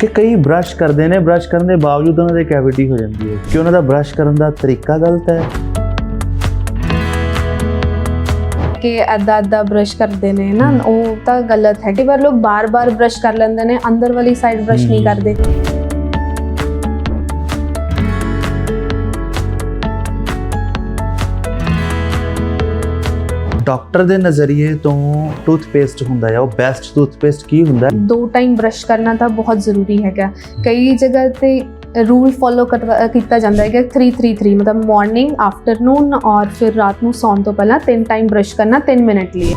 ਕਿ ਕਈ ਬ੍ਰਸ਼ ਕਰਦੇ ਨੇ ਬ੍ਰਸ਼ ਕਰਨ ਦੇ ਬਾਵਜੂਦ ਉਹਨਾਂ ਦੇ ਕੈਵਿਟੀ ਹੋ ਜਾਂਦੀ ਹੈ ਕਿ ਉਹਨਾਂ ਦਾ ਬ੍ਰਸ਼ ਕਰਨ ਦਾ ਤਰੀਕਾ ਗਲਤ ਹੈ ਕਿ ਅੱਧਾ ਅੱਧਾ ਬ੍ਰਸ਼ ਕਰਦੇ ਨੇ ਨਾ ਉਹ ਤਾਂ ਗਲਤ ਹੈ ਕਈ ਵਾਰ ਲੋਕ ਬਾਰ-ਬਾਰ ਬ੍ਰਸ਼ ਕਰ ਲੈਂਦੇ ਨੇ ਅੰਦਰ ਵਾਲੀ ਸਾਈਡ ਬ੍ਰਸ਼ ਨਹੀਂ। ਕਰਦੇ ਡਾਕਟਰ ਦੇ ਨਜ਼ਰੀਏ ਤੋਂ ਟੂਥਪੇਸਟ ਹੁੰਦਾ ਹੈ, ਉਹ ਬੈਸਟ ਟੂਥਪੇਸਟ ਕੀ ਹੁੰਦਾ ਹੈ? ਦੋ ਟਾਈਮ ਬ੍ਰਸ਼ ਕਰਨਾ ਤਾਂ ਬਹੁਤ ਜ਼ਰੂਰੀ ਹੈਗਾ। ਕਈ ਜਗ੍ਹਾ ਤੇ ਰੂਲ ਫੋਲੋ ਕੀਤਾ ਜਾਂਦਾ ਹੈ ਕਿ 333 ਮਤਲਬ ਮਾਰਨਿੰਗ ਆਫਟਰਨੂਨ ਔਰ ਫਿਰ ਰਾਤ ਨੂੰ ਸੌਣ ਤੋਂ ਪਹਿਲਾਂ ਤਿੰਨ ਟਾਈਮ ਬ੍ਰਸ਼ ਕਰਨਾ 3 ਮਿੰਟ ਲਈ।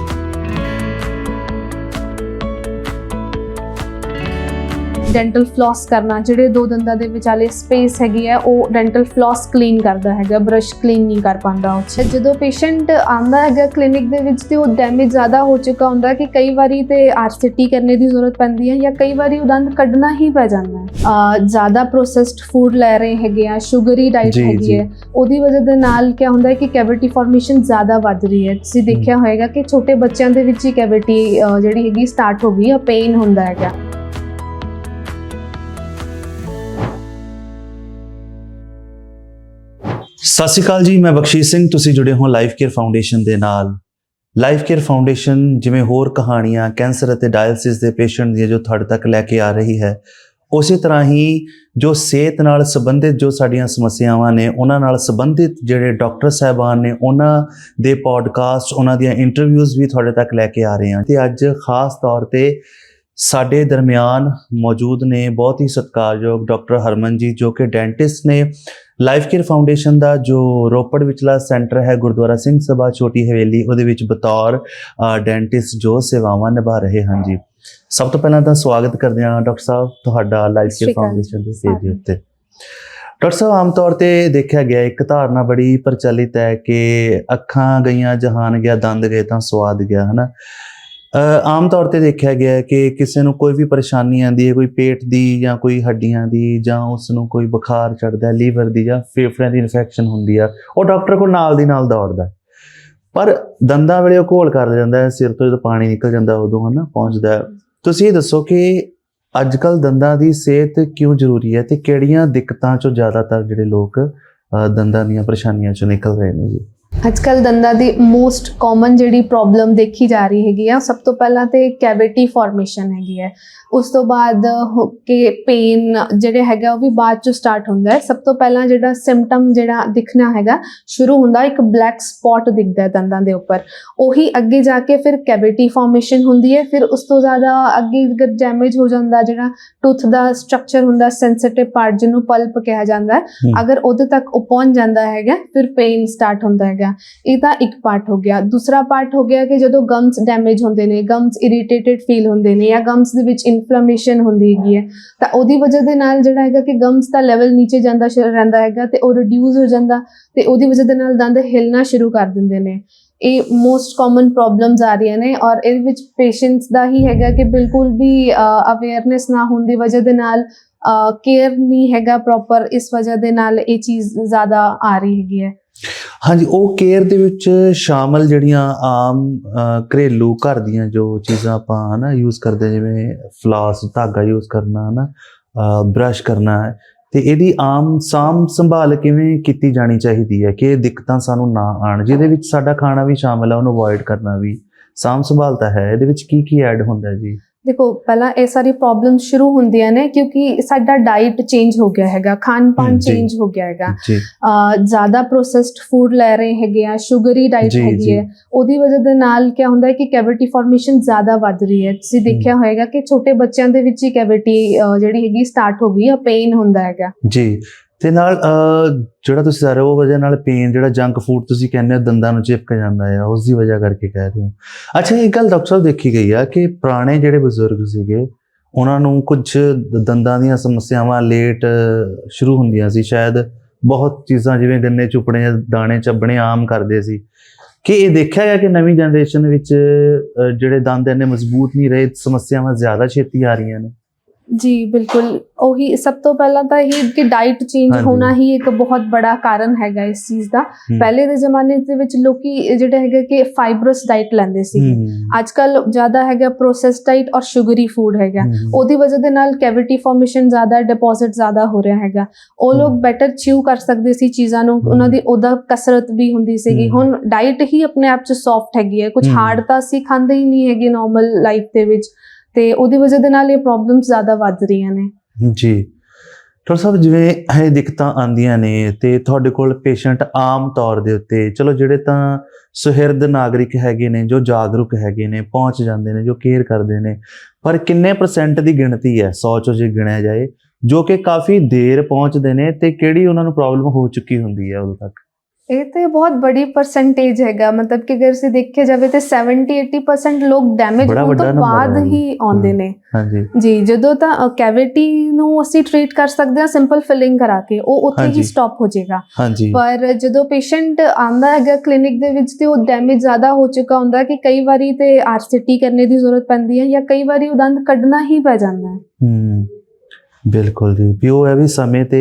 ਡੈਂਟਲ ਫਲੌਸ ਕਰਨਾ ਜਿਹੜੇ ਦੋ ਦੰਦਾਂ ਦੇ ਵਿਚਾਲੇ ਸਪੇਸ ਹੈਗੀ ਹੈ ਉਹ ਡੈਂਟਲ ਫਲੌਸ ਕਲੀਨ ਕਰਦਾ ਹੈਗਾ ਬ੍ਰਸ਼ ਕਲੀਨ ਨਹੀਂ ਕਰ ਪਾਉਂਦਾ ਉਹ। ਜਦੋਂ ਪੇਸ਼ੈਂਟ ਆਂਦਾ ਹੈਗਾ ਕਲੀਨਿਕ ਦੇ ਵਿੱਚ ਤੇ ਉਹ ਡੈਮੇਜ ਜ਼ਿਆਦਾ ਹੋ ਚੁੱਕਾ ਹੁੰਦਾ ਕਿ ਕਈ ਵਾਰੀ ਤੇ ਆਰਸੀਟੀ ਕਰਨੇ ਦੀ ਜ਼ਰੂਰਤ ਪੈਂਦੀ ਹੈ ਜਾਂ ਕਈ ਵਾਰੀ ਉਹ ਦੰਦ ਕੱਢਣਾ ਹੀ ਪੈ ਜਾਂਦਾ ਹੈ ਜ਼ਿਆਦਾ ਪ੍ਰੋਸੈਸਡ ਫੂਡ ਲੈ ਰਹੇ ਹੈਗੇ ਆ ਸ਼ੂਗਰੀ ਡਾਈਟ ਹੈਗੀ। ਹੈ ਉਹਦੀ ਵਜ੍ਹਾ ਦੇ ਨਾਲ ਕੀ ਹੁੰਦਾ ਹੈ ਕਿ ਕੈਵਿਟੀ ਫਾਰਮੇਸ਼ਨ ਜ਼ਿਆਦਾ ਵੱਧ ਰਹੀ ਹੈ ਤੁਸੀਂ ਦੇਖਿਆ ਹੋਏਗਾ ਕਿ ਛੋਟੇ ਬੱਚਿਆਂ ਦੇ ਵਿੱਚ ਹੀ ਕੈਵਿਟੀ ਜਿਹੜੀ ਹੈਗੀ ਸਟਾਰਟ ਹੋ ਗਈ ਹੈ ਪੇਨ ਹੁੰਦਾ ਹੈਗਾ ਸਤਿ ਸ਼੍ਰੀ ਅਕਾਲ ਜੀ, ਮੈਂ ਬਖਸ਼ੀਸ਼ ਸਿੰਘ, ਤੁਸੀਂ ਜੁੜੇ ਹੋ ਲਾਈਫ ਕੇਅਰ ਫਾਊਂਡੇਸ਼ਨ ਦੇ ਨਾਲ। ਲਾਈਫ ਕੇਅਰ ਫਾਊਂਡੇਸ਼ਨ ਜਿਵੇਂ ਹੋਰ ਕਹਾਣੀਆਂ, ਕੈਂਸਰ ਅਤੇ ਡਾਇਲਿਸਿਸ ਦੇ ਪੇਸ਼ੈਂਟ ਦੀਆਂ ਜੋ ਤੁਹਾਡੇ ਤੱਕ ਲੈ ਕੇ ਆ ਰਹੀ ਹੈ, ਉਸੇ ਤਰ੍ਹਾਂ ਹੀ ਜੋ ਸਿਹਤ ਨਾਲ ਸੰਬੰਧਿਤ ਜੋ ਸਾਡੀਆਂ ਸਮੱਸਿਆਵਾਂ ਨੇ, ਉਹਨਾਂ ਨਾਲ ਸੰਬੰਧਿਤ ਜਿਹੜੇ ਡਾਕਟਰ ਸਾਹਿਬਾਨ ਨੇ, ਉਹਨਾਂ ਦੇ ਪੋਡਕਾਸਟ ਉਹਨਾਂ ਦੀਆਂ ਇੰਟਰਵਿਊਜ਼ ਵੀ ਤੁਹਾਡੇ ਤੱਕ ਲੈ ਕੇ ਆ ਰਹੇ ਹਾਂ। ਤੇ ਅੱਜ ਖਾਸ ਤੌਰ ਤੇ ਸਾਡੇ ਦਰਮਿਆਨ ਮੌਜੂਦ ਨੇ ਬਹੁਤ ਹੀ ਸਤਿਕਾਰਯੋਗ ਡਾਕਟਰ ਹਰਮਨ ਜੀ ਜੋ ਕਿ ਡੈਂਟਿਸਟ ਨੇ। ਲਾਈਫ ਕੇਅਰ ਫਾਊਂਡੇਸ਼ਨ ਦਾ ਜੋ ਰੋਪੜ ਵਿਚਲਾ ਸੈਂਟਰ ਹੈ ਗੁਰਦੁਆਰਾ ਸਿੰਘ ਸਭਾ ਛੋਟੀ ਹਵੇਲੀ ਉਹਦੇ ਵਿੱਚ ਬਤੌਰ ਡੈਂਟਿਸਟ ਜੋ ਸੇਵਾਵਾਂ ਨਿਭਾ ਰਹੇ ਹਨ ਜੀ। ਸਭ ਤੋਂ ਪਹਿਲਾਂ ਤਾਂ ਸਵਾਗਤ ਕਰਦੇ ਹਾਂ ਡਾਕਟਰ ਸਾਹਿਬ ਤੁਹਾਡਾ ਲਾਈਫ ਕੇਅਰ ਫਾਊਂਡੇਸ਼ਨ ਦੇ ਸਟੇਜ ਦੇ ਉੱਤੇ। ਡਾਕਟਰ ਸਾਹਿਬ ਆਮ ਤੌਰ ਤੇ ਦੇਖਿਆ ਗਿਆ ਇੱਕ ਧਾਰਨਾ ਬੜੀ ਪ੍ਰਚਲਿਤ ਹੈ ਕਿ ਅੱਖਾਂ ਗਈਆਂ ਜਹਾਨ ਗਿਆ ਦੰਦ ਗਏ ਤਾਂ ਸਵਾਦ ਗਿਆ ਹਨਾ? ਆਮ ਤੌਰ ਤੇ ਦੇਖਿਆ ਗਿਆ ਹੈ ਕਿ ਕਿਸੇ ਨੂੰ ਕੋਈ ਵੀ ਪਰੇਸ਼ਾਨੀ ਆਂਦੀ ਹੈ, ਕੋਈ ਪੇਟ ਦੀ ਜਾਂ ਕੋਈ ਹੱਡੀਆਂ ਦੀ ਜਾਂ ਉਸ ਨੂੰ ਕੋਈ ਬੁਖਾਰ ਚੜਦਾ ਲੀਵਰ ਦੀ ਜਾਂ ਫੇਫੜਿਆਂ ਦੀ ਇਨਫੈਕਸ਼ਨ ਹੁੰਦੀ ਆ, ਉਹ ਡਾਕਟਰ ਕੋਲ ਨਾਲ ਦੀ ਨਾਲ ਦੌੜਦਾ ਪਰ ਦੰਦਾਂ ਵੇਲੇ ਉਹ ਘੋਲ ਕਰ ਜਾਂਦਾ ਹੈ, ਸਿਰ ਤੋਂ ਜਦੋਂ ਪਾਣੀ ਨਿਕਲ ਜਾਂਦਾ ਉਦੋਂ ਹਨਾ ਪਹੁੰਚਦਾ ਤੁਸੀਂ ਇਹ ਦੱਸੋ ਕਿ ਅੱਜ ਕੱਲ ਦੰਦਾਂ ਦੀ ਸਿਹਤ ਕਿਉਂ ਜ਼ਰੂਰੀ ਹੈ ਤੇ ਕਿਹੜੀਆਂ ਦਿੱਕਤਾਂ ਚੋਂ ਜ਼ਿਆਦਾਤਰ ਜਿਹੜੇ ਲੋਕ ਦੰਦਾਂ ਦੀਆਂ ਪਰੇਸ਼ਾਨੀਆਂ ਚੋਂ ਨਿਕਲ ਰਹੇ ਨੇ ਜੀ? ਅੱਜ ਕੱਲ ਦੰਦਾਂ ਦੀ ਮੋਸਟ ਕਾਮਨ ਜਿਹੜੀ ਪ੍ਰੋਬਲਮ ਦੇਖੀ ਜਾ ਰਹੀ ਹੈਗੀ ਆ ਸਭ ਤੋਂ ਪਹਿਲਾਂ ਤੇ ਕੈਵਿਟੀ ਫਾਰਮੇਸ਼ਨ ਹੈਗੀ ਹੈ। ਉਸ ਤੋਂ ਬਾਅਦ ਹੋ- ਕਿ ਪੇਨ ਜਿਹੜੇ ਹੈਗਾ ਉਹ ਵੀ ਬਾਅਦ ਚ ਸਟਾਰਟ ਹੁੰਦਾ ਹੈ। ਸਭ ਤੋਂ ਪਹਿਲਾਂ ਜਿਹੜਾ ਸਿੰਪਟਮ ਜਿਹੜਾ ਦਿਖਣਾ ਹੈਗਾ ਸ਼ੁਰੂ ਹੁੰਦਾ ਇੱਕ ਬਲੈਕ ਸਪੌਟ ਦਿਖਦਾ ਹੈ ਦੰਦਾਂ ਦੇ ਉੱਪਰ। ਉਹੀ ਅੱਗੇ ਜਾ ਕੇ ਫਿਰ ਕੈਵਿਟੀ ਫਾਰਮੇਸ਼ਨ ਹੁੰਦੀ ਹੈ। ਫਿਰ ਉਸ ਤੋਂ ਜ਼ਿਆਦਾ ਅੱਗੇ ਅਗਰ ਡੈਮੇਜ ਹੋ ਜਾਂਦਾ ਜਿਹੜਾ ਟੂਥ ਦਾ ਸਟਰਕਚਰ ਹੁੰਦਾ ਸੈਂਸਿਟਿਵ ਪਾਰਟ ਜਿਹਨੂੰ ਪਲਪ ਕਿਹਾ ਜਾਂਦਾ ਹੈ। ਅਗਰ ਉਹਦੇ ਤੱਕ ਉਹ ਪਹੁੰਚ ਜਾਂਦਾ ਹੈਗਾ ਫਿਰ ਪੇਨ ਸਟਾਰਟ ਹੁੰਦਾ ਹੈਗਾ। ਇਹ ਤਾਂ ਇੱਕ ਪਾਰਟ ਹੋ ਗਿਆ। ਦੂਸਰਾ ਪਾਰਟ ਹੋ ਗਿਆ ਕਿ ਜਦੋਂ ਗਮਸ ਡੈਮੇਜ ਹੁੰਦੇ ਨੇ ਗਮਸ ਇਰੀਟੇਟਿਡ ਫੀਲ ਹੁੰਦੇ ਨੇ ਜਾਂ ਗਮਸ ਦੇ ਵਿੱਚ ਇਨਫਲੇਮੇਸ਼ਨ ਹੁੰਦੀ ਹੈਗੀ ਹੈ, ਤਾਂ ਉਹਦੀ ਵਜ੍ਹਾ ਦੇ ਨਾਲ ਜਿਹੜਾ ਹੈਗਾ ਕਿ ਗਮਸ ਦਾ ਲੈਵਲ ਨੀਚੇ ਜਾਂਦਾ ਸ਼- ਰਹਿੰਦਾ ਹੈਗਾ ਤੇ ਉਹ ਰਿਡਿਊਸ ਹੋ ਜਾਂਦਾ ਤੇ ਉਹਦੀ ਵਜ੍ਹਾ ਦੇ ਨਾਲ ਦੰਦ ਹਿਲਣਾ ਸ਼ੁਰੂ ਕਰ ਦਿੰਦੇ ਨੇ। ਇਹ ਮੋਸਟ ਕਾਮਨ ਪ੍ਰੋਬਲਮਸ ਆ ਰਹੀਆਂ ਨੇ ਔਰ ਇਹਦੇ ਵਿੱਚ ਪੇਸ਼ੈਂਟਸ ਦਾ ਹੀ ਹੈਗਾ ਕਿ ਬਿਲਕੁਲ ਵੀ ਅਵੇਅਰਨੈਸ ਨਾ ਹੋਣ ਦੀ ਵਜ੍ਹਾ ਦੇ ਨਾਲ ਕੇਅਰ ਨਹੀਂ ਹੈਗਾ ਪ੍ਰੋਪਰ ਇਸ ਵਜ੍ਹਾ ਦੇ ਨਾਲ ਇਹ ਚੀਜ਼ ਜ਼ਿਆਦਾ ਆ ਰਹੀ ਹੈਗੀ ਹੈ। ਹਾਂਜੀ, ਉਹ ਕੇਅਰ ਦੇ ਵਿੱਚ ਸ਼ਾਮਲ ਜਿਹੜੀਆਂ ਆਮ ਘਰੇਲੂ ਘਰ ਦੀਆਂ ਜੋ ਚੀਜ਼ਾਂ ਆਪਾਂ ਹਨਾ ਯੂਜ਼ ਕਰਦੇ ਜਿਵੇਂ ਫਲਾਸ ਧਾਗਾ ਯੂਜ਼ ਕਰਨਾ ਹਨਾ ਬ੍ਰਸ਼ ਕਰਨਾ ਹੈ, ਤੇ ਇਹਦੀ ਆਮ ਸਾਮ ਸੰਭਾਲ ਕਿਵੇਂ ਕੀਤੀ ਜਾਣੀ ਚਾਹੀਦੀ ਹੈ ਕਿ ਇਹ ਦਿੱਕਤਾਂ ਸਾਨੂੰ ਨਾ ਆਣ ਜਿਹਦੇ ਵਿੱਚ ਸਾਡਾ ਖਾਣਾ ਵੀ ਸ਼ਾਮਲ ਹੈ ਉਹਨੂੰ ਅਵੋਇਡ ਕਰਨਾ ਵੀ ਸਾਮ ਸੰਭਾਲ ਤਾਂ ਹੈ, ਇਹਦੇ ਵਿੱਚ ਕੀ ਕੀ ਐਡ ਹੁੰਦਾ ਜੀ? ਦੇਖੋ ਪਹਿਲਾਂ ਇਹ ਸਾਰੀ ਪ੍ਰੋਬਲਮ ਸ਼ੁਰੂ ਹੁੰਦੀਆਂ ਨੇ ਕਿਉਂਕਿ ਸਾਡਾ ਡਾਈਟ ਚੇਂਜ ਹੋ ਗਿਆ ਹੈਗਾ ਖਾਣ ਪਾਣ। ਚੇਂਜ ਹੋ ਗਿਆ ਹੈਗਾ। ਜ਼ਿਆਦਾ ਪ੍ਰੋਸੈਸਡ ਫੂਡ ਲੈ ਰਹੇ ਹੈਗੇ ਆ ਸ਼ੂਗਰੀ ਡਾਈਟ ਹੈਗੀ। ਹੈ। ਉਹਦੀ ਵਜ੍ਹਾ ਦੇ ਨਾਲ ਕੀ ਹੁੰਦਾ ਹੈ ਕਿ ਕੈਵਿਟੀ ਫਾਰਮੇਸ਼ਨ ਜ਼ਿਆਦਾ ਵੱਧ ਰਹੀ ਹੈ। ਤੁਸੀਂ ਦੇਖਿਆ ਹੋਏਗਾ ਕਿ ਛੋਟੇ ਬੱਚਿਆਂ ਦੇ ਵਿੱਚ ਹੀ ਕੈਵਿਟੀ ਜਿਹੜੀ ਹੈਗੀ ਸਟਾਰਟ ਹੋ ਗਈ ਹੈ ਪੇਨ ਹੁੰਦਾ ਹੈਗਾ। ਜੀ। ਤੇ ਨਾਲ ਜਿਹੜਾ ਤੁਸੀਂ ਦੱਸ ਰਹੇ ਹੋ, ਉਹ ਵਜ੍ਹਾ ਨਾਲ ਪੇਨ ਜਿਹੜਾ ਜੰਕ ਫੂਡ ਤੁਸੀਂ ਕਹਿੰਦੇ ਹੋ, ਦੰਦਾਂ ਨੂੰ ਚਿਪਕ ਜਾਂਦਾ ਆ ਉਸ ਦੀ ਵਜ੍ਹਾ ਕਰਕੇ ਕਹਿ ਰਹੇ ਹੋ। ਅੱਛਾ, ਇੱਕ ਗੱਲ ਡਾਕਟਰ ਸਾਹਿਬ ਦੇਖੀ ਗਈ ਆ ਕਿ ਪੁਰਾਣੇ ਜਿਹੜੇ ਬਜ਼ੁਰਗ ਸੀਗੇ, ਉਹਨਾਂ ਨੂੰ ਕੁਝ ਦੰਦਾਂ ਦੀਆਂ ਸਮੱਸਿਆਵਾਂ ਲੇਟ ਸ਼ੁਰੂ ਹੁੰਦੀਆਂ ਸੀ। ਸ਼ਾਇਦ ਬਹੁਤ ਚੀਜ਼ਾਂ ਜਿਵੇਂ ਗੰਨੇ ਚੁਪਣੇ ਜਾਂ ਦਾਣੇ ਚੱਬਣੇ ਆਮ ਕਰਦੇ ਸੀ। ਕਿ ਇਹ ਦੇਖਿਆ ਗਿਆ ਕਿ ਨਵੀਂ ਜਨਰੇਸ਼ਨ ਵਿੱਚ ਜਿਹੜੇ ਦੰਦ ਇੰਨੇ ਮਜ਼ਬੂਤ ਨਹੀਂ ਰਹੇ, ਸਮੱਸਿਆਵਾਂ ਜ਼ਿਆਦਾ ਛੇਤੀ ਆ ਰਹੀਆਂ ਨੇ? ਜੀ ਬਿਲਕੁਲ। ਉਹੀ ਸਭ ਤੋਂ ਪਹਿਲਾਂ ਤਾਂ ਇਹ ਕਿ ਡਾਈਟ ਚੇਂਜ। ਹੋਣਾ ਹੀ ਇੱਕ ਬਹੁਤ ਬੜਾ ਕਾਰਨ ਹੈਗਾ ਇਸ ਚੀਜ਼ ਦਾ। ਪਹਿਲੇ ਦੇ ਜ਼ਮਾਨੇ ਦੇ ਵਿੱਚ ਲੋਕੀ ਜਿਹੜੇ ਹੈਗੇ ਕਿ ਫਾਈਬਰਸ ਡਾਈਟ ਲੈਂਦੇ ਸੀ। ਅੱਜ ਕੱਲ ਜ਼ਿਆਦਾ ਹੈਗਾ ਪ੍ਰੋਸੈਸਡ ਡਾਈਟ ਔਰ ਸ਼ੂਗਰੀ ਫੂਡ ਹੈਗਾ। ਉਹਦੀ ਵਜ੍ਹਾ ਦੇ ਨਾਲ ਕੈਵਿਟੀ ਫਾਰਮੇਸ਼ਨ ਜ਼ਿਆਦਾ ਡਿਪੋਜ਼ਿਟ ਜ਼ਿਆਦਾ ਹੋ ਰਿਹਾ ਹੈਗਾ। ਉਹ ਲੋਕ। ਬੈਟਰ ਚਿਊ ਕਰ ਸਕਦੇ ਸੀ ਚੀਜ਼ਾਂ ਨੂੰ। ਉਹਨਾਂ ਦੀ ਉਹਦਾ ਕਸਰਤ ਵੀ ਹੁੰਦੀ ਸੀਗੀ। ਹੁਣ ਡਾਈਟ ਹੀ ਆਪਣੇ ਆਪ ਚ ਸੌਫਟ ਹੈਗੀ ਹੈ। ਕੁਝ। ਹਾਰਡ ਤਾਂ ਅਸੀਂ ਖਾਂਦੇ ਹੀ ਨਹੀਂ ਹੈਗੇ ਨਾਰਮਲ ਲਾਈਫ ਦੇ ਵਿੱਚ। ਤੇ ਉਹਦੀ ਵਜ੍ਹਾ ਦੇ ਨਾਲ ਇਹ ਪ੍ਰੋਬਲਮਸ ਜ਼ਿਆਦਾ ਵੱਧ ਰਹੀਆਂ ਨੇ। ਜੀ। ਡਾਕਟਰ ਸਾਹਿਬ, ਜਿਵੇਂ ਇਹ ਦਿੱਕਤਾਂ ਆਉਂਦੀਆਂ ਨੇ ਤੇ ਤੁਹਾਡੇ ਕੋਲ ਪੇਸ਼ੈਂਟ ਆਮ ਤੌਰ ਦੇ ਉੱਤੇ, ਚਲੋ ਜਿਹੜੇ ਤਾਂ ਸੁਹਿਰਦ ਨਾਗਰਿਕ ਹੈਗੇ ਨੇ, ਜੋ ਜਾਗਰੂਕ ਹੈਗੇ ਨੇ, ਪਹੁੰਚ ਜਾਂਦੇ ਨੇ, ਜੋ ਕੇਅਰ ਕਰਦੇ ਨੇ, ਪਰ ਕਿੰਨੇ ਪਰਸੈਂਟ ਦੀ ਗਿਣਤੀ ਹੈ 100 ਚੋਂ ਜੇ ਗਿਣਿਆ ਜਾਏ, ਜੋ ਕਿ ਕਾਫੀ ਦੇਰ ਪਹੁੰਚਦੇ ਨੇ ਤੇ ਕਿਹੜੀ ਉਹਨਾਂ ਨੂੰ ਪ੍ਰੋਬਲਮ ਹੋ ਚੁੱਕੀ ਹੁੰਦੀ ਹੈ ਉਦੋਂ ਤੱਕ? ਇਹ ਤੇ ਬਹੁਤ ਬੜੀ ਪਰਸੈਂਟੇਜ ਹੈਗਾ। ਮਤਲਬ ਕਿ ਅਗਰ ਅਸੀਂ ਦੇਖਿਆ ਜਾਵੇ ਤੇ 70 80% ਲੋਕ ਡੈਮੇਜ ਹੋਣ ਤੋਂ ਬਾਅਦ ਹੈ। ਆਉਂਦੇ। ਨੇ। ਹਾਂਜੀ। ਜੀ ਜਦੋਂ ਤਾਂ ਕੈਵਿਟੀ ਨੂੰ ਅਸੀਂ ਟ੍ਰੀਟ ਕਰ ਸਕਦੇ ਹਾਂ ਸਿੰਪਲ ਫਿਲਿੰਗ ਕਰਾ ਕੇ ਉਹ ਉੱਥੇ। ਹੀ ਸਟਾਪ ਹੋ ਜਾਏਗਾ। ਹਾਂਜੀ। ਪਰ ਜਦੋਂ ਪੇਸ਼ੈਂਟ ਆਂਦਾ ਹੈਗਾ ਕਲੀਨਿਕ ਦੇ ਵਿੱਚ ਤੇ ਉਹ ਡੈਮੇਜ ਜ਼ਿਆਦਾ ਹੋ ਚੁੱਕਾ ਹੁੰਦਾ ਕਿ ਕਈ ਵਾਰੀ ਤੇ ਆਰਸੀਟੀ ਕਰਨੇ ਦੀ ਜ਼ਰੂਰਤ ਪੈਂਦੀ ਹੈ ਜਾਂ ਕਈ ਵਾਰੀ ਉਹ ਦੰਦ ਕੱਢਣਾ ਹੀ ਪੈ ਜਾਂਦਾ ਹੈ। ਹੂੰ ਬਿਲਕੁਲ ਜੀ ਵੀ ਉਹ ਹੈ ਵੀ ਸਮੇਂ ਤੇ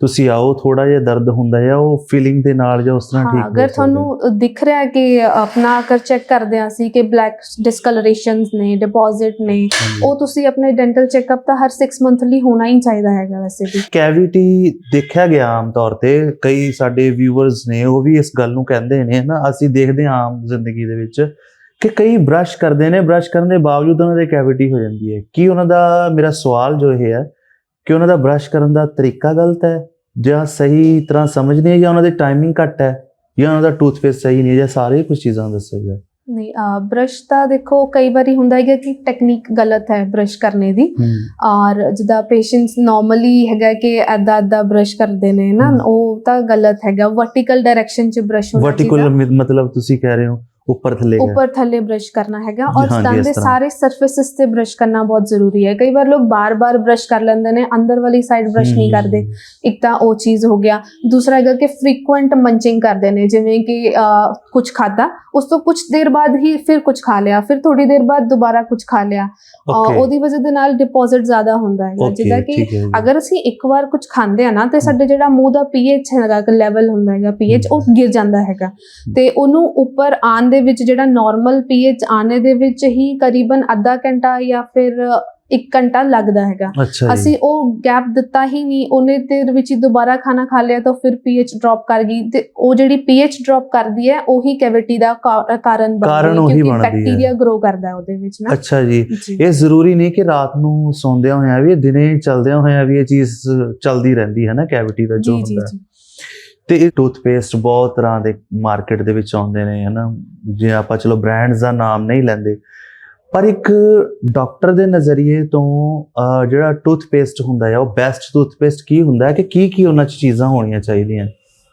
ਤੁਸੀਂ ਆਓ ਥੋੜਾ ਜਿਹਾ ਦਰਦ ਹੁੰਦਾ ਹੈ ਉਹ ਫੀਲਿੰਗ ਦੇ ਨਾਲ ਜਾਂ ਉਸ ਤਰ੍ਹਾਂ ਠੀਕ ਹਾਂ ਹੋ ਅਗਰ। ਤੁਹਾਨੂੰ ਦਿਖ ਰਿਹਾ ਹੈ ਕਿ ਆਪਣਾ ਅਗਰ ਚੈੱਕ ਕਰਦੇ ਹਾਂ ਅਸੀਂ ਕਿ ਬਲੈਕ ਡਿਸਕਲਰੇਸ਼ਨਸ ਨੇ ਡਿਪੋਜ਼ਿਟ ਨੇ। ਉਹ ਤੁਸੀਂ ਆਪਣੇ ਡੈਂਟਲ ਚੈੱਕਅਪ ਤਾਂ ਹਰ 6 ਮੰਥਲੀ ਹੋਣਾ ਹੀ ਚਾਹੀਦਾ ਹੈਗਾ ਵੈਸੇ ਵੀ ਕੈਵਿਟੀ ਦੇਖਿਆ ਗਿਆ ਆਮ ਤੌਰ ਤੇ ਕਈ ਸਾਡੇ ਵਿਊਅਰਸ ਨੇ ਉਹ ਵੀ ਇਸ ਗੱਲ ਨੂੰ ਕਹਿੰਦੇ ਨੇ ਨਾ ਅਸੀਂ ਦੇਖਦੇ ਹਾਂ ਆਮ ਜ਼ਿੰਦਗੀ ਦੇ ਵਿੱਚ ਕਿ ਕਈ ਬ੍ਰਸ਼ ਕਰਦੇ ਨੇ ਬ੍ਰਸ਼ ਕਰਨ ਦੇ ਬਾਵਜੂਦ ਉਹਨਾਂ ਦੇ ਕੈਵਿਟੀ ਹੋ ਜਾਂਦੀ ਹੈ ਕੀ ਉਹਨਾਂ ਦਾ ਮੇਰਾ ਸਵਾਲ ਜੋ ਇਹ ਹੈ ਕਿ ਉਹਨਾਂ ਦਾ ਬ੍ਰਸ਼ ਕਰਨ ਦਾ ਤਰੀਕਾ ਗਲਤ ਹੈ ਜਾਂ ਸਹੀ ਤਰ੍ਹਾਂ ਸਮਝ ਨਹੀਂ ਹੈ ਜਾਂ ਉਹਨਾਂ ਦੀ ਟਾਈਮਿੰਗ ਘੱਟ ਹੈ ਜਾਂ ਉਹਨਾਂ ਦਾ ਟੂਥਪੇਸਟ ਸਹੀ ਨਹੀਂ ਹੈ ਜਾਂ ਸਾਰੇ ਕੁਝ ਚੀਜ਼ਾਂ ਦੱਸਿਆ ਜਾਏ ਨਹੀਂ ਬ੍ਰਸ਼ ਤਾਂ ਦੇਖੋ ਕਈ ਵਾਰੀ ਹੁੰਦਾ ਹੈਗਾ ਕਿ ਟੈਕਨੀਕ ਗਲਤ ਹੈ ਬ੍ਰਸ਼ ਕਰਨੇ ਦੀ। ਔਰ ਜਿੱਦਾਂ ਪੇਸ਼ੈਂਟਸ ਨਾਰਮਲੀ ਹੈਗਾ ਕਿ ਐਦਾ ਐਦਾ ਬ੍ਰਸ਼ ਕਰਦੇ ਨੇ ਨਾ। ਉਹ ਤਾਂ ਗਲਤ ਹੈਗਾ ਵਰਟੀਕਲ ਡਾਇਰੈਕਸ਼ਨ 'ਚ ਬ੍ਰਸ਼ ਹੋਣਾ ਵਰਟੀਕਲ ਮਤਲਬ ਤੁਸੀਂ ਕਹਿ ਰਹੇ ਹੋ ਉੱਪਰ ਥੱਲੇ। ਉੱਪਰ ਥੱਲੇ ਬ੍ਰਸ਼ ਕਰਨਾ ਹੈਗਾ ਔਰ ਦੰਦ ਦੇ। ਸਾਰੇ ਸਰਫੇਸਿਸ ਤੇ ਬ੍ਰਸ਼ ਕਰਨਾ ਬਹੁਤ ਜ਼ਰੂਰੀ ਹੈ ਕਈ ਵਾਰ ਲੋਕ ਬਾਰ-ਬਾਰ ਬ੍ਰਸ਼ ਕਰ ਲੈਂਦੇ ਨੇ ਅੰਦਰ ਵਾਲੀ ਸਾਈਡ ਬ੍ਰਸ਼ ਨਹੀਂ। ਕਰਦੇ ਇੱਕ ਤਾਂ ਉਹ ਚੀਜ਼ ਹੋ ਗਿਆ ਦੂਸਰਾ ਹੈਗਾ ਕਿ ਫ੍ਰੀਕੁਐਂਟ ਮੰਚਿੰਗ ਕਰਦੇ ਨੇ ਜਿਵੇਂ ਕਿ ਕੁਝ ਖਾਦਾ ਉਸ ਤੋਂ ਕੁਝ ਦੇਰ ਬਾਅਦ ਹੀ ਫਿਰ ਕੁਝ ਖਾ ਲਿਆ ਫਿਰ ਥੋੜੀ ਦੇਰ ਬਾਅਦ ਦੁਬਾਰਾ ਕੁਝ ਖਾ ਲਿਆ। ਉਹਦੀ ਵਜ੍ਹਾ ਦੇ ਨਾਲ ਡਿਪੋਜ਼ਿਟ ਜ਼ਿਆਦਾ ਹੁੰਦਾ okay, ਜਿੱਦਾਂ ਕਿ ਹੈ। ਅਗਰ ਅਸੀਂ ਇੱਕ ਵਾਰ ਕੁਝ ਖਾਂਦੇ ਆ ਨਾ ਤੇ ਸਾਡੇ ਜਿਹੜਾ ਮੂੰਹ ਦਾ ਪੀਐਚ ਹੈਗਾ ਕਿ ਲੈਵਲ ਹੁੰਦਾ ਹੈਗਾ ਪੀਐਚ ਉਹ ਗਿਰ ਜਾਂਦਾ ਹੈਗਾ। ਤੇ ਉਹਨੂੰ ਉੱਪਰ ਆਉਣ ਦੇ ਵਿੱਚ ਜਿਹੜਾ ਨਾਰਮਲ ਪੀਐਚ ਆਣੇ ਦੇ ਵਿੱਚ ਹੀ ਕਰੀਬਨ ਅੱਧਾ ਘੰਟਾ ਜਾਂ ਫਿਰ 1 ਘੰਟਾ ਲੱਗਦਾ ਹੈਗਾ। ਅੱਛਾ ਜੀ। ਅਸੀਂ ਉਹ ਗੈਪ ਦਿੱਤਾ ਹੀ ਨਹੀਂ ਉਹਨੇ ਦੇਰ ਵਿੱਚ ਹੀ ਦੁਬਾਰਾ ਖਾਣਾ ਖਾ ਲਿਆ ਤਾਂ ਫਿਰ ਪੀਐਚ ਡ੍ਰੌਪ ਕਰ ਗਈ ਤੇ ਉਹ ਜਿਹੜੀ ਪੀਐਚ ਡ੍ਰੌਪ ਕਰਦੀ ਹੈ ਉਹੀ ਕੈਵਿਟੀ ਦਾ ਕਾ- ਕਾਰਨ ਬਣਦੀ ਹੈ ਕਿਉਂਕਿ ਬਣਦੀ ਹੈ। ਬੈਕਟੀਰੀਆ ਗਰੋ ਕਰਦਾ ਹੈ ਉਹਦੇ ਵਿੱਚ ਨਾ। ਅੱਛਾ ਜੀ। ਜੀ। ਇਹ ਜ਼ਰੂਰੀ ਨਹੀਂ ਕਿ ਰਾਤ ਨੂੰ ਸੌਂਦਿਆਂ ਹੋਇਆਂ ਵੀ ਦਿਨੇ ਚਲਦਿਆਂ ਹੋਇਆਂ ਵੀ ਇਹ ਚੀਜ਼ ਚੱਲਦੀ ਰਹਿੰਦੀ ਹੈ ਨਾ ਕੈਵਿਟੀ ਦਾ ਜੋ ਜੀ ਜੀ ਹੁੰਦਾ। ਜੀ। ਤੇ ਇਹ ਟੂਥਪੇਸਟ ਬਹੁਤ ਤਰ੍ਹਾਂ ਦੇ ਮਾਰਕੀਟ ਦੇ ਵਿੱਚ ਆਉਂਦੇ ਨੇ ਹਨਾ। ਜੇ ਆਪਾਂ ਚਲੋ ਬ੍ਰਾਂਡਸ ਦਾ ਨਾਮ ਨਹੀਂ ਲੈਂਦੇ ਪਰ ਇੱਕ ਡਾਕਟਰ ਦੇ ਨਜ਼ਰੀਏ ਤੋਂ ਜਿਹੜਾ ਟੂਥਪੇਸਟ ਹੁੰਦਾ ਹੈ ਉਹ ਬੈਸਟ ਟੂਥਪੇਸਟ ਕੀ ਹੁੰਦਾ ਹੈ ਕਿ ਕੀ ਕੀ ਉਹਨਾਂ 'ਚ ਚੀਜ਼ਾਂ ਹੋਣੀਆਂ ਚਾਹੀਦੀਆਂ?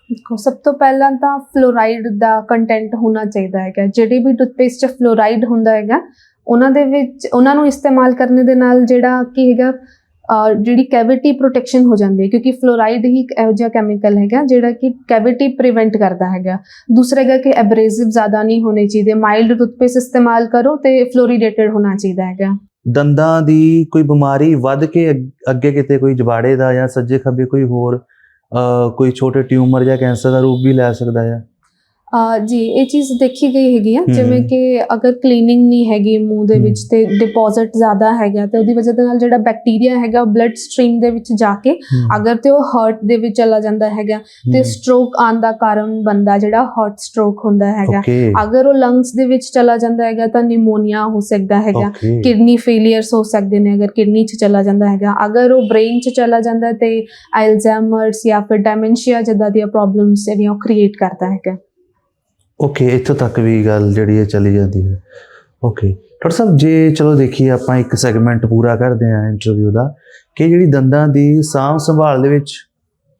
ਦੇਖੋ, ਸਭ ਤੋਂ ਪਹਿਲਾਂ ਤਾਂ ਫਲੋਰਾਈਡ ਦਾ ਕੰਟੈਂਟ ਹੋਣਾ ਚਾਹੀਦਾ ਹੈਗਾ। ਜਿਹੜੇ ਵੀ ਟੂਥਪੇਸਟ 'ਚ ਫਲੋਰਾਈਡ ਹੁੰਦਾ ਹੈਗਾ, ਉਹਨਾਂ ਦੇ ਵਿੱਚ, ਉਹਨਾਂ ਨੂੰ ਇਸਤੇਮਾਲ ਕਰਨ ਦੇ ਨਾਲ ਜਿਹੜਾ ਕੀ ਹੈਗਾ ਜਿਹੜੀ ਕੈਵਿਟੀ ਪ੍ਰੋਟੈਕਸ਼ਨ ਹੋ ਜਾਂਦੀ ਹੈ, ਕਿਉਂਕਿ ਫਲੋਰਾਈਡ ਹੀ ਇੱਕ ਇਹੋ ਜਿਹਾ ਕੈਮੀਕਲ ਹੈਗਾ ਜਿਹੜਾ ਕਿ ਕੈਵਿਟੀ ਪ੍ਰੀਵੈਂਟ ਕਰਦਾ ਹੈਗਾ। ਦੂਸਰਾ ਹੈਗਾ ਕਿ ਐਬਰੇਸਿਵ ਜ਼ਿਆਦਾ ਨਹੀਂ ਹੋਣੇ ਚਾਹੀਦੇ ਮਾਈਲਡ ਟੂਥਪੇਸਟ ਇਸਤੇਮਾਲ ਕਰੋ ਤੇ ਫਲੋਰੀਡੇਟਡ ਹੋਣਾ ਚਾਹੀਦਾ ਹੈਗਾ। ਦੰਦਾਂ ਦੀ ਕੋਈ ਬਿਮਾਰੀ ਵੱਧ ਕੇ ਅੱਗੇ ਕਿਤੇ ਕੋਈ ਜਵਾੜੇ ਦਾ ਜਾਂ ਸੱਜੇ ਖੱਬੇ ਕੋਈ ਹੋਰ ਕੋਈ ਛੋਟੇ ਟਿਊਮਰ ਜਾਂ ਕੈਂਸਰ ਦਾ ਰੂਪ ਵੀ ਲੈ ਸਕਦਾ ਹੈ ਜੀ ਇਹ ਚੀਜ਼ ਦੇਖੀ ਗਈ ਹੈਗੀ ਆ। ਜਿਵੇਂ ਕਿ ਅਗਰ ਕਲੀਨਿੰਗ ਨਹੀਂ ਹੈਗੀ ਮੂੰਹ ਦੇ। ਵਿੱਚ ਤੇ ਡਿਪੋਜ਼ਿਟ ਜ਼ਿਆਦਾ ਹੈਗਾ ਤੇ ਉਹਦੀ ਵਜ੍ਹਾ ਦੇ ਨਾਲ ਜਿਹੜਾ ਬੈਕਟੀਰੀਆ ਹੈਗਾ ਬਲੱਡ ਸਟ੍ਰੀਮ ਦੇ ਵਿੱਚ ਜਾ ਕੇ ਅਗਰ ਤੇ ਉਹ ਹਾਰਟ ਦੇ ਵਿੱਚ ਚਲਾ ਜਾਂਦਾ ਹੈਗਾ ਤੇ ਸਟ੍ਰੋਕ ਆਉਣ ਦਾ ਕਾਰਨ ਬੰਦਾ ਜਿਹੜਾ ਹਾਰਟ ਸਟ੍ਰੋਕ ਹੁੰਦਾ ਹੈਗਾ। ਅਗਰ ਉਹ ਲੰਗਸ ਦੇ ਵਿੱਚ ਚਲਾ ਜਾਂਦਾ ਹੈਗਾ ਤਾਂ ਨਿਮੋਨੀਆ ਹੋ ਸਕਦਾ ਹੈਗਾ ਕਿਡਨੀ ਫੇਲਿਅਰਸ ਹੋ ਸਕਦੇ ਨੇ ਅਗਰ ਕਿਡਨੀ 'ਚ ਚਲਾ ਜਾਂਦਾ ਹੈਗਾ। ਅਗਰ ਉਹ ਬ੍ਰੇਨ 'ਚ ਚਲਾ ਜਾਂਦਾ ਤੇ ਅਲਜ਼ਾਈਮਰਸ ਜਾਂ ਫਿਰ ਡੈਮੈਂਸ਼ੀਆ ਜਿੱਦਾਂ ਦੀਆਂ ਪ੍ਰੋਬਲਮਸ ਜਿਹੜੀਆਂ ਉਹ ਕ੍ਰੀਏਟ ਕਰਦਾ ਹੈਗਾ। ਓਕੇ ਇੱਥੋਂ ਤੱਕ ਵੀ ਗੱਲ ਜਿਹੜੀ ਹੈ ਚਲੀ ਜਾਂਦੀ ਹੈ। ਓਕੇ ਡਾਕਟਰ ਸਾਹਿਬ ਜੇ ਚਲੋ ਦੇਖੀਏ ਆਪਾਂ ਇੱਕ ਸੈਗਮੈਂਟ ਪੂਰਾ ਕਰਦੇ ਹਾਂ ਇੰਟਰਵਿਊ ਦਾ ਕਿ ਜਿਹੜੀ ਦੰਦਾਂ ਦੀ ਸਾਂਭ ਸੰਭਾਲ ਦੇ ਵਿੱਚ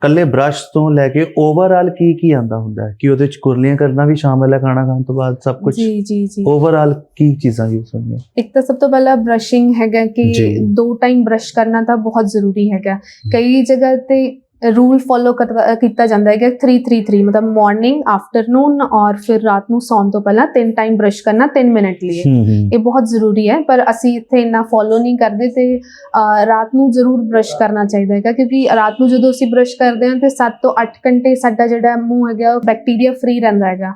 ਕੱਲੇ ਬ੍ਰਸ਼ ਤੋਂ ਲੈ ਕੇ ਓਵਰਆਲ ਕੀ ਕੀ ਆਂਦਾ ਹੁੰਦਾ ਹੈ? ਕਿ ਉਹਦੇ ਵਿੱਚ ਕੁਰਲੀਆਂ ਕਰਨਾ ਵੀ ਸ਼ਾਮਿਲ ਹੈ ਖਾਣਾ ਖਾਣ ਤੋਂ ਬਾਅਦ ਸਭ ਕੁਝ ਜੀ ਜੀ ਜੀ। ਓਵਰਆਲ ਕੀ ਚੀਜ਼ਾਂ ਯੂਜ਼ ਹੁੰਦੀਆਂ? ਇੱਕ ਤਾਂ ਸਭ ਤੋਂ ਪਹਿਲਾਂ ਬ੍ਰਸ਼ਿੰਗ ਹੈਗਾ ਕਿ। ਦੋ ਟਾਈਮ ਬ੍ਰਸ਼ ਕਰਨਾ ਤਾਂ ਬਹੁਤ ਜ਼ਰੂਰੀ ਹੈਗਾ। ਕਈ ਜਗ੍ਹਾ ਤੇ ਰੂਲ ਫੋਲੋ ਕੀਤਾ ਜਾਂਦਾ ਹੈ ਕਿ 333 ਮਤਲਬ ਮਾਰਨਿੰਗ ਆਫਟਰਨੂਨ ਔਰ ਫਿਰ ਰਾਤ ਨੂੰ ਸੌਣ ਤੋਂ ਪਹਿਲਾਂ ਤਿੰਨ ਟਾਈਮ ਬ੍ਰਸ਼ ਕਰਨਾ 3 ਮਿੰਟ ਲਈ ਇਹ ਬਹੁਤ ਜ਼ਰੂਰੀ ਹੈ ਪਰ ਅਸੀਂ ਇੱਥੇ ਇੰਨਾ ਫੋਲੋ ਨਹੀਂ ਕਰਦੇ ਤੇ ਰਾਤ ਨੂੰ ਜ਼ਰੂਰ ਬ੍ਰਸ਼ ਕਰਨਾ ਚਾਹੀਦਾ ਹੈਗਾ ਕਿਉਂਕਿ ਰਾਤ ਨੂੰ ਜਦੋਂ ਅਸੀਂ ਬ੍ਰਸ਼ ਕਰਦੇ ਹਾਂ ਤੇ 7 ਤੋਂ 8 ਘੰਟੇ ਸਾਡਾ ਜਿਹੜਾ ਮੂੰਹ ਹੈਗਾ ਉਹ ਬੈਕਟੀਰੀਆ ਫ੍ਰੀ ਰਹਿੰਦਾ ਹੈਗਾ।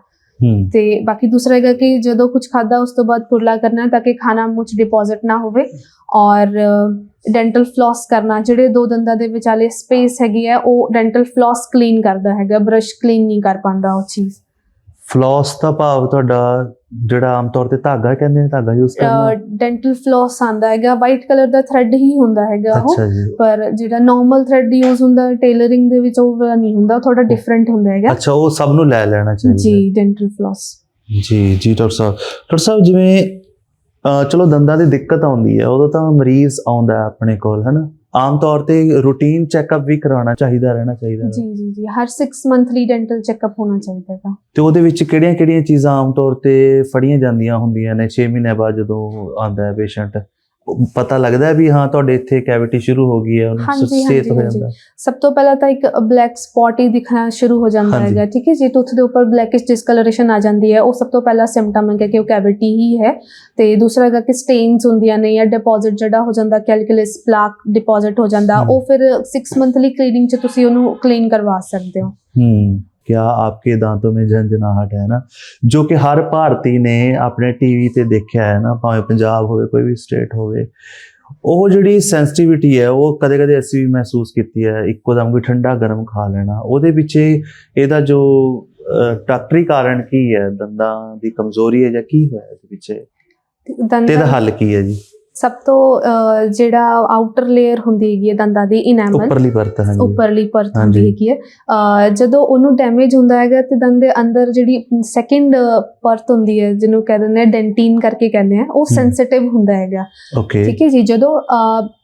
ਤੇ ਬਾਕੀ ਦੂਸਰਾ ਹੈਗਾ ਕਿ ਜਦੋਂ ਕੁਝ ਖਾਦਾ ਉਸ ਤੋਂ ਬਾਅਦ ਕੁਰਲਾ ਕਰਨਾ ਤਾਂ ਕਿ ਖਾਣਾ ਮੂੰਹ 'ਚ ਡਿਪੋਜ਼ਿਟ ਨਾ ਹੋਵੇ ਔਰ ਡੈਂਟਲ ਫਲੌਸ ਕਰਨਾ ਜਿਹੜੇ ਦੋ ਦੰਦਾਂ ਦੇ ਵਿਚਾਲੇ ਸਪੇਸ ਹੈਗੀ ਹੈ ਉਹ ਡੈਂਟਲ ਫਲੌਸ ਕਲੀਨ ਕਰਦਾ ਹੈਗਾ ਬ੍ਰਸ਼ ਕਲੀਨ ਨਹੀਂ ਕਰ ਪਾਉਂਦਾ ਉਹ ਚੀਜ਼। ਫਲੌਸ ਦਾ ਭਾਵ ਤੁਹਾਡਾ ਜਿਹੜਾ ਆਮ ਤੌਰ ਤੇ ਧਾਗਾ ਕਹਿੰਦੇ ਨੇ ਧਾਗਾ ਯੂਜ਼ ਕਰਨਾ। ਡੈਂਟਲ ਫਲੌਸ ਆਂਦਾ ਹੈਗਾ ਵਾਈਟ ਕਲਰ ਦਾ ਥ੍ਰੈਡ ਹੀ ਹੁੰਦਾ ਹੈਗਾ ਉਹ ਪਰ ਜਿਹੜਾ ਨਾਰਮਲ ਥ੍ਰੈਡ ਯੂਜ਼ ਹੁੰਦਾ ਟੇਲਰਿੰਗ ਦੇ ਵਿੱਚ ਉਹ ਵਾਲਾ ਨਹੀਂ ਹੁੰਦਾ ਥੋੜਾ ਡਿਫਰੈਂਟ ਹੁੰਦਾ ਹੈਗਾ। ਅੱਛਾ ਉਹ ਸਭ ਨੂੰ ਲੈ ਲੈਣਾ ਚਾਹੀਦਾ। ਜੀ ਡੈਂਟਲ ਫਲੌਸ ਜੀ ਜੀ ਡਾਕਟਰ ਸਾਹਿਬ। ਡਾਕਟਰ ਸਾਹਿਬ ਜਿਵੇਂ ਚਲੋ ਦੰਦਾਂ ਦੀ ਦਿੱਕਤ ਆਉਂਦੀ ਹੈ ਉਦੋਂ ਤਾਂ ਮਰੀਜ਼ ਆਉਂਦਾ ਹੈ ਆਪਣੇ ਕੋਲ ਹਨਾ? ਆਮ ਤੌਰ ਤੇ ਰੂਟੀਨ ਚੈੱਕਅਪ ਵੀ ਕਰਾਉਣਾ ਚਾਹੀਦਾ ਰਹਿਣਾ ਚਾਹੀਦਾ ਹੈ। ਜੀ ਜੀ ਜੀ ਹਰ 6 ਮੰਥਲੀ ਡੈਂਟਲ ਚੈੱਕਅਪ ਹੋਣਾ ਚਾਹੀਦਾ ਹੈਗਾ। ਤੇ ਉਹਦੇ ਵਿੱਚ ਕਿਹੜੀਆਂ-ਕਿਹੜੀਆਂ ਚੀਜ਼ਾਂ ਆਮ ਤੌਰ ਤੇ ਫੜੀਆਂ ਜਾਂਦੀਆਂ ਹੁੰਦੀਆਂ ਨੇ 6 ਮਹੀਨੇ ਬਾਅਦ ਜਦੋਂ ਆਉਂਦਾ ਹੈ ਪੇਸ਼ੈਂਟ ਪਤਾ ਲੱਗਦਾ ਵੀ ਹਾਂ ਤੁਹਾਡੇ ਇੱਥੇ ਕੈਵਿਟੀ ਸ਼ੁਰੂ ਹੋ ਗਈ ਹੈ ਉਹਨੂੰ ਸੇਤ ਹੋ ਜਾਂਦਾ। ਸਭ ਤੋਂ ਪਹਿਲਾਂ ਤਾਂ ਇੱਕ ਬਲੈਕ ਸਪੌਟ ਹੀ ਦਿਖਣਾ ਸ਼ੁਰੂ ਹੋ ਜਾਂਦਾ ਹੈਗਾ ਠੀਕ ਹੈ ਜੇ? ਟੁੱਥ ਦੇ ਉੱਪਰ ਬਲੈਕਿਸ਼ ਡਿਸਕਲਰੇਸ਼ਨ ਆ ਜਾਂਦੀ ਹੈ। ਉਹ ਸਭ ਤੋਂ ਪਹਿਲਾ ਸਿੰਪਟਮ ਹੈ ਕਿ ਉਹ ਕੈਵਿਟੀ ਹੀ ਹੈ। ਤੇ ਦੂਸਰਾ ਹੈਗਾ ਕਿ ਸਟੇਨਸ ਹੁੰਦੀਆਂ ਨੇ ਜਾਂ ਡਿਪੋਜ਼ਿਟ ਜਿਹੜਾ ਹੋ ਜਾਂਦਾ ਕੈਲਕੂਲਸ ਪਲਾਕ ਡਿਪੋਜ਼ਿਟ ਹੋ ਜਾਂਦਾ ਉਹ ਫਿਰ 6 ਮੰਥਲੀ ਕਲੀਨਿੰਗ 'ਚ ਤੁਸੀਂ ਉਹਨੂੰ ਕਲੀਨ ਕਰਵਾ ਸਕਦੇ ਹੋ। ਹੂੰ। क्या आपके दांतों में झंझनाहट है ना ਜੋ ਕਿ ਹਰ ਭਾਰਤੀ ਨੇ ਆਪਣੇ ਟੀਵੀ ਤੇ ਦੇਖਿਆ ਹੈ ਨਾ ਭਾਵੇਂ ਪੰਜਾਬ ਹੋਵੇ ਕੋਈ ਵੀ ਸਟੇਟ ਹੋਵੇ ਉਹ ਜਿਹੜੀ ਸੈਂਸਿਟੀਵਿਟੀ ਹੈ ਉਹ ਕਦੇ-ਕਦੇ ਅਸੀਂ ਵੀ ਮਹਿਸੂਸ ਕੀਤੀ ਹੈ ਇੱਕੋ ਦਮ ਕੋਈ ਠੰਡਾ ਗਰਮ ਖਾ ਲੈਣਾ ਉਹਦੇ ਪਿੱਛੇ ਇਹਦਾ ਜੋ ਅਹ, ਡਾਕਟਰੀ ਕਾਰਨ ਕੀ ਹੈ ਦੰਦਾਂ ਦੀ ਕਮਜ਼ੋਰੀ ਹੈ ਜਾਂ ਕੀ ਹੋਇਆ ਇਹਦੇ ਪਿੱਛੇ ਤੇ ਇਹਦਾ ਦੰਦਾਂ ਹੱਲ ਕੀ ਹੈ ਜੀ ਸਭ ਤੋਂ ਜਿਹੜਾ ਆਊਟਰ ਲੇਅਰ ਹੁੰਦੀ ਹੈਗੀ ਹੈ ਦੰਦਾਂ ਦੀ ਇਨੈਮਲ ਉੱਪਰਲੀ ਪਰਤ ਹਾਂਜੀ। ਉੱਪਰਲੀ ਪਰਤ। ਹੁੰਦੀ ਹੈਗੀ ਹੈ। ਜਦੋਂ ਉਹਨੂੰ ਡੈਮੇਜ ਹੁੰਦਾ ਹੈਗਾ ਤੇ ਦੰਦ ਦੇ ਅੰਦਰ ਜਿਹੜੀ ਸੈਕਿੰਡ ਪਰਤ ਹੁੰਦੀ ਹੈ ਜਿਹਨੂੰ ਕਹਿੰਦੇ ਨੇ ਡੈਂਟੀਨ ਕਰਕੇ ਕਹਿੰਦੇ ਆ ਉਹ। ਸੈਂਸਿਟਿਵ ਹੁੰਦਾ ਹੈਗਾ। ਓਕੇ ਠੀਕ ਹੈ ਜੀ ਜਦੋਂ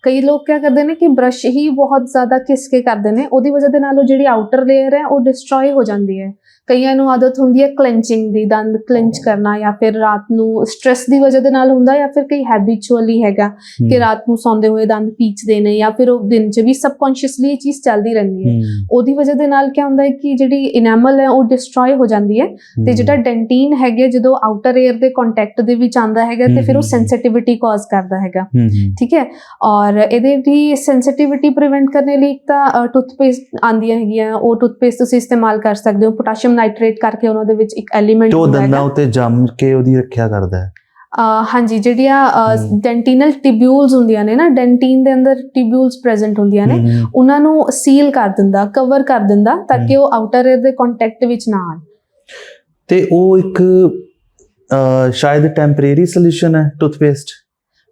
ਕਈ ਲੋਕ ਕੀ ਕਰਦੇ ਨੇ ਕਿ ਬ੍ਰਸ਼ ਹੀ ਬਹੁਤ ਜ਼ਿਆਦਾ ਘਿਸ ਕੇ ਕਰਦੇ ਨੇ ਉਹਦੀ ਵਜ੍ਹਾ ਦੇ ਨਾਲ ਉਹ ਜਿਹੜੀ ਆਊਟਰ ਲੇਅਰ ਹੈ ਉਹ ਡਿਸਟਰੋਏ ਹੋ ਜਾਂਦੀ ਹੈ। ਕਈਆਂ ਨੂੰ ਆਦਤ ਹੁੰਦੀ ਹੈ ਕਲੈਂਚਿੰਗ ਦੀ ਦੰਦ ਕਲੈਂਚ ਕਰਨਾ ਜਾਂ ਫਿਰ ਰਾਤ ਨੂੰ ਸਟ੍ਰੈਸ ਦੀ ਵਜ੍ਹਾ ਦੇ ਨਾਲ ਹੁੰਦਾ ਜਾਂ ਫਿਰ ਕਈ ਹੈਬਿਚੁਅਲੀ ਹੈਗਾ ਕਿ ਰਾਤ ਨੂੰ ਸੌਂਦੇ ਹੋਏ ਦੰਦ ਪੀਚਦੇ ਨੇ ਜਾਂ ਫਿਰ ਉਹ ਦਿਨ 'ਚ ਵੀ ਸਬਕੌਂਸ਼ੀਅਸਲੀ ਇਹ ਚੀਜ਼ ਚੱਲਦੀ ਰਹਿੰਦੀ ਹੈ। ਉਹਦੀ ਵਜ੍ਹਾ ਦੇ ਨਾਲ ਕੀ ਹੁੰਦਾ ਹੈ ਕਿ ਜਿਹੜੀ ਇਨੈਮਲ ਹੈ ਉਹ ਡਿਸਟਰੋਏ ਹੋ ਜਾਂਦੀ ਹੈ ਤੇ ਜਿਹੜਾ ਡੈਂਟੀਨ ਹੈਗੇ ਜਦੋਂ ਆਊਟਰ 에ਅਰ ਦੇ ਕੰਟੈਕਟ ਦੇ ਵਿੱਚ ਆਂਦਾ ਹੈਗਾ ਤੇ ਫਿਰ ਉਹ। ਸੈਂਸਿਟਿਵਿਟੀ ਕਾਜ਼ ਕਰਦਾ ਹੈਗਾ। ਠੀਕ ਹੈ? ਔਰ ਇਹਦੇ ਦੀ ਸੈਂਸਿਟਿਵਿਟੀ ਪ੍ਰੀਵੈਂਟ ਕਰਨ ਲਈ ਇੱਕ ਤਾਂ ਟੂਥਪੇਸਟ ਆਂਦੀਆਂ ਹੈਗੀਆਂ ਉਹ ਟੂਥਪੇਸਟ ਤੁਸੀਂ ਇਸਤੇਮਾਲ ਕਰ ਸਕਦੇ ਹੋ ਪੋਟਾਸ਼ੀਅਮ ਨਾਈਟ੍ਰੇਟ ਕਰਕੇ ਉਹਨਾਂ ਦੇ ਵਿੱਚ ਇੱਕ ਐਲੀਮੈਂਟ ਹੁੰਦਾ ਦੰਦਾਂ ਉੱਤੇ ਜੰਮ ਕੇ ਉਹਦੀ ਰੱਖਿਆ ਕਰਦਾ ਹੈ। ਹਾਂਜੀ ਜਿਹੜੀਆਂ। ਡੈਂਟੀਨਲ ਟਿਬਿਊਲਸ ਹੁੰਦੀਆਂ ਨੇ ਨਾ ਡੈਂਟੀਨ ਦੇ ਅੰਦਰ ਟਿਬਿਊਲਸ ਪ੍ਰੈਜ਼ੈਂਟ ਹੁੰਦੀਆਂ ਨੇ। ਉਹਨਾਂ ਨੂੰ ਸੀਲ ਕਰ ਦਿੰਦਾ ਕਵਰ ਕਰ ਦਿੰਦਾ ਤਾਂ ਕਿ ਉਹ ਆਊਟਰ 에ਅਰ ਦੇ ਕੰਟੈਕਟ ਵਿੱਚ ਨਾ ਆਣ। ਤੇ ਉਹ ਇੱਕ ਸ਼ਾਇਦ ਟੈਂਪਰੇਰੀ ਸੋਲੂਸ਼ਨ ਹੈ ਟੂਥਪੇਸਟ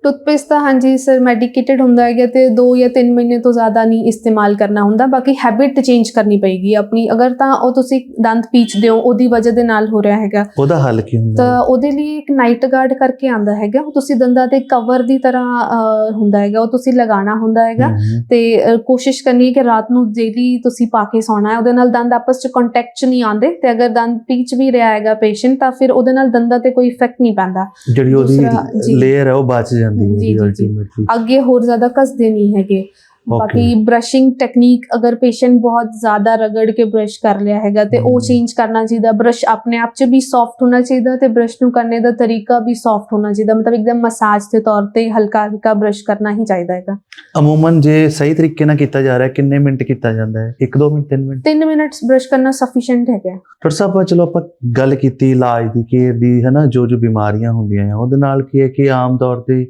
ਟੂਥਪੇਸਟ ਤਾਂ ਹਾਂਜੀ ਸਰ ਮੈਡੀਕੇਟਡ ਹੁੰਦਾ ਹੈਗਾ ਤੇ 2 ਜਾਂ 3 ਮਹੀਨੇ ਤੋਂ ਜ਼ਿਆਦਾ ਨਹੀਂ ਇਸਤੇਮਾਲ ਕਰਨਾ ਹੁੰਦਾ ਬਾਕੀ ਹੈਬਿਟ ਚੇਂਜ ਕਰਨੀ ਪਏਗੀ ਆਪਣੀ ਅਗਰ ਤਾਂ ਉਹ ਤੁਸੀਂ ਦੰਦ ਪੀਚਦੇ ਹੋ ਉਹਦੀ ਵਜ੍ਹਾ ਦੇ ਨਾਲ ਹੋ ਰਿਹਾ ਹੈਗਾ ਉਹਦਾ ਹੱਲ ਕੀ ਹੁੰਦਾ ਤਾਂ ਉਹਦੇ ਲਈ ਇੱਕ ਨਾਈਟ ਗਾਰਡ ਕਰਕੇ ਆਂਦਾ ਹੈਗਾ ਉਹ ਤੁਸੀਂ ਦੰਦਾਂ ਤੇ ਕਵਰ ਦੀ ਤਰ੍ਹਾਂ ਹੁੰਦਾ ਹੈਗਾ ਉਹ ਤੁਸੀਂ ਲਗਾਉਣਾ ਹੁੰਦਾ ਹੈਗਾ। ਤੇ ਕੋਸ਼ਿਸ਼ ਕਰਨੀ ਹੈ ਕਿ ਰਾਤ ਨੂੰ ਡੇਲੀ ਤੁਸੀਂ ਪਾ ਕੇ ਸੌਣਾ ਹੈ ਉਹਦੇ ਨਾਲ ਦੰਦ ਆਪਸ ਚ ਕੰਟੈਕਟ ਚ ਨਹੀਂ ਆਉਂਦੇ ਤੇ ਅਗਰ ਦੰਦ ਪੀਚ ਵੀ ਰਿਹਾ ਹੈਗਾ ਪੇਸ਼ੈਂਟ ਤਾਂ ਫਿਰ ਉਹਦੇ ਨਾਲ ਦੰਦਾਂ ਤੇ ਕੋਈ ਇਫੈਕਟ ਨਹੀਂ ਪੈਂਦਾ ਜਿਹੜੀ ਉਹਦੀ। ਲੇਅਰ ਹੈ ਉਹ ਬਚ ਜਾਂਦੀ ਹੈ ਜੀ। ਅਲਟੀਮੇਟਲੀ ਅੱਗੇ ਹੋਰ ਜ਼ਿਆਦਾ ਕੱਸਦੇ ਨਹੀਂ ਹੈਗੇ। ਬਾਕੀ ਬ੍ਰਸ਼ਿੰਗ ਟੈਕਨੀਕ ਅਗਰ ਪੇਸ਼ੈਂਟ ਬਹੁਤ ਜ਼ਿਆਦਾ ਰਗੜ ਕੇ ਬ੍ਰਸ਼ ਕਰ ਲਿਆ ਹੈਗਾ ਤੇ ਉਹ। ਚੇਂਜ ਕਰਨਾ ਚਾਹੀਦਾ। ਬ੍ਰਸ਼ ਆਪਣੇ ਆਪ 'ਚ ਵੀ ਸੌਫਟ ਹੋਣਾ ਚਾਹੀਦਾ ਤੇ ਬ੍ਰਸ਼ ਨੂੰ ਕਰਨੇ ਦਾ ਤਰੀਕਾ ਵੀ ਸੌਫਟ ਹੋਣਾ ਚਾਹੀਦਾ। ਮਤਲਬ ਇੱਕਦਮ ਮਸਾਜ ਦੇ ਤੌਰ ਤੇ ਹਲਕਾ ਹਲਕਾ ਬ੍ਰਸ਼ ਕਰਨਾ ਹੀ ਚਾਹੀਦਾ ਹੈਗਾ। ਅਮੂਮਨ ਜੇ ਸਹੀ ਤਰੀਕੇ ਨਾਲ ਕੀਤਾ ਜਾ ਰਿਹਾ ਕਿੰਨੇ ਮਿੰਟ ਕੀਤਾ ਜਾਂਦਾ ਹੈ? 1 2 ਮਿੰਟ 3 ਮਿੰਟ? 3 ਮਿੰਟਸ ਬ੍ਰਸ਼ ਕਰਨਾ ਸਫੀਸ਼ੀਐਂਟ ਹੈਗਾ ਪਰ ਸਾਹਿਬ ਚਲੋ ਆਪਾਂ ਗੱਲ ਕੀਤੀ ਇਲਾਜ ਦੀ ਕੇਅਰ ਦੀ ਹੈ ਨਾ ਜੋ ਜੋ ਬਿਮਾਰੀਆਂ ਹੁੰਦੀਆਂ ਆ ਉਹਦੇ ਨਾਲ ਕੀ ਹੈ ਕਿ ਆਮ ਤੌਰ ਤੇ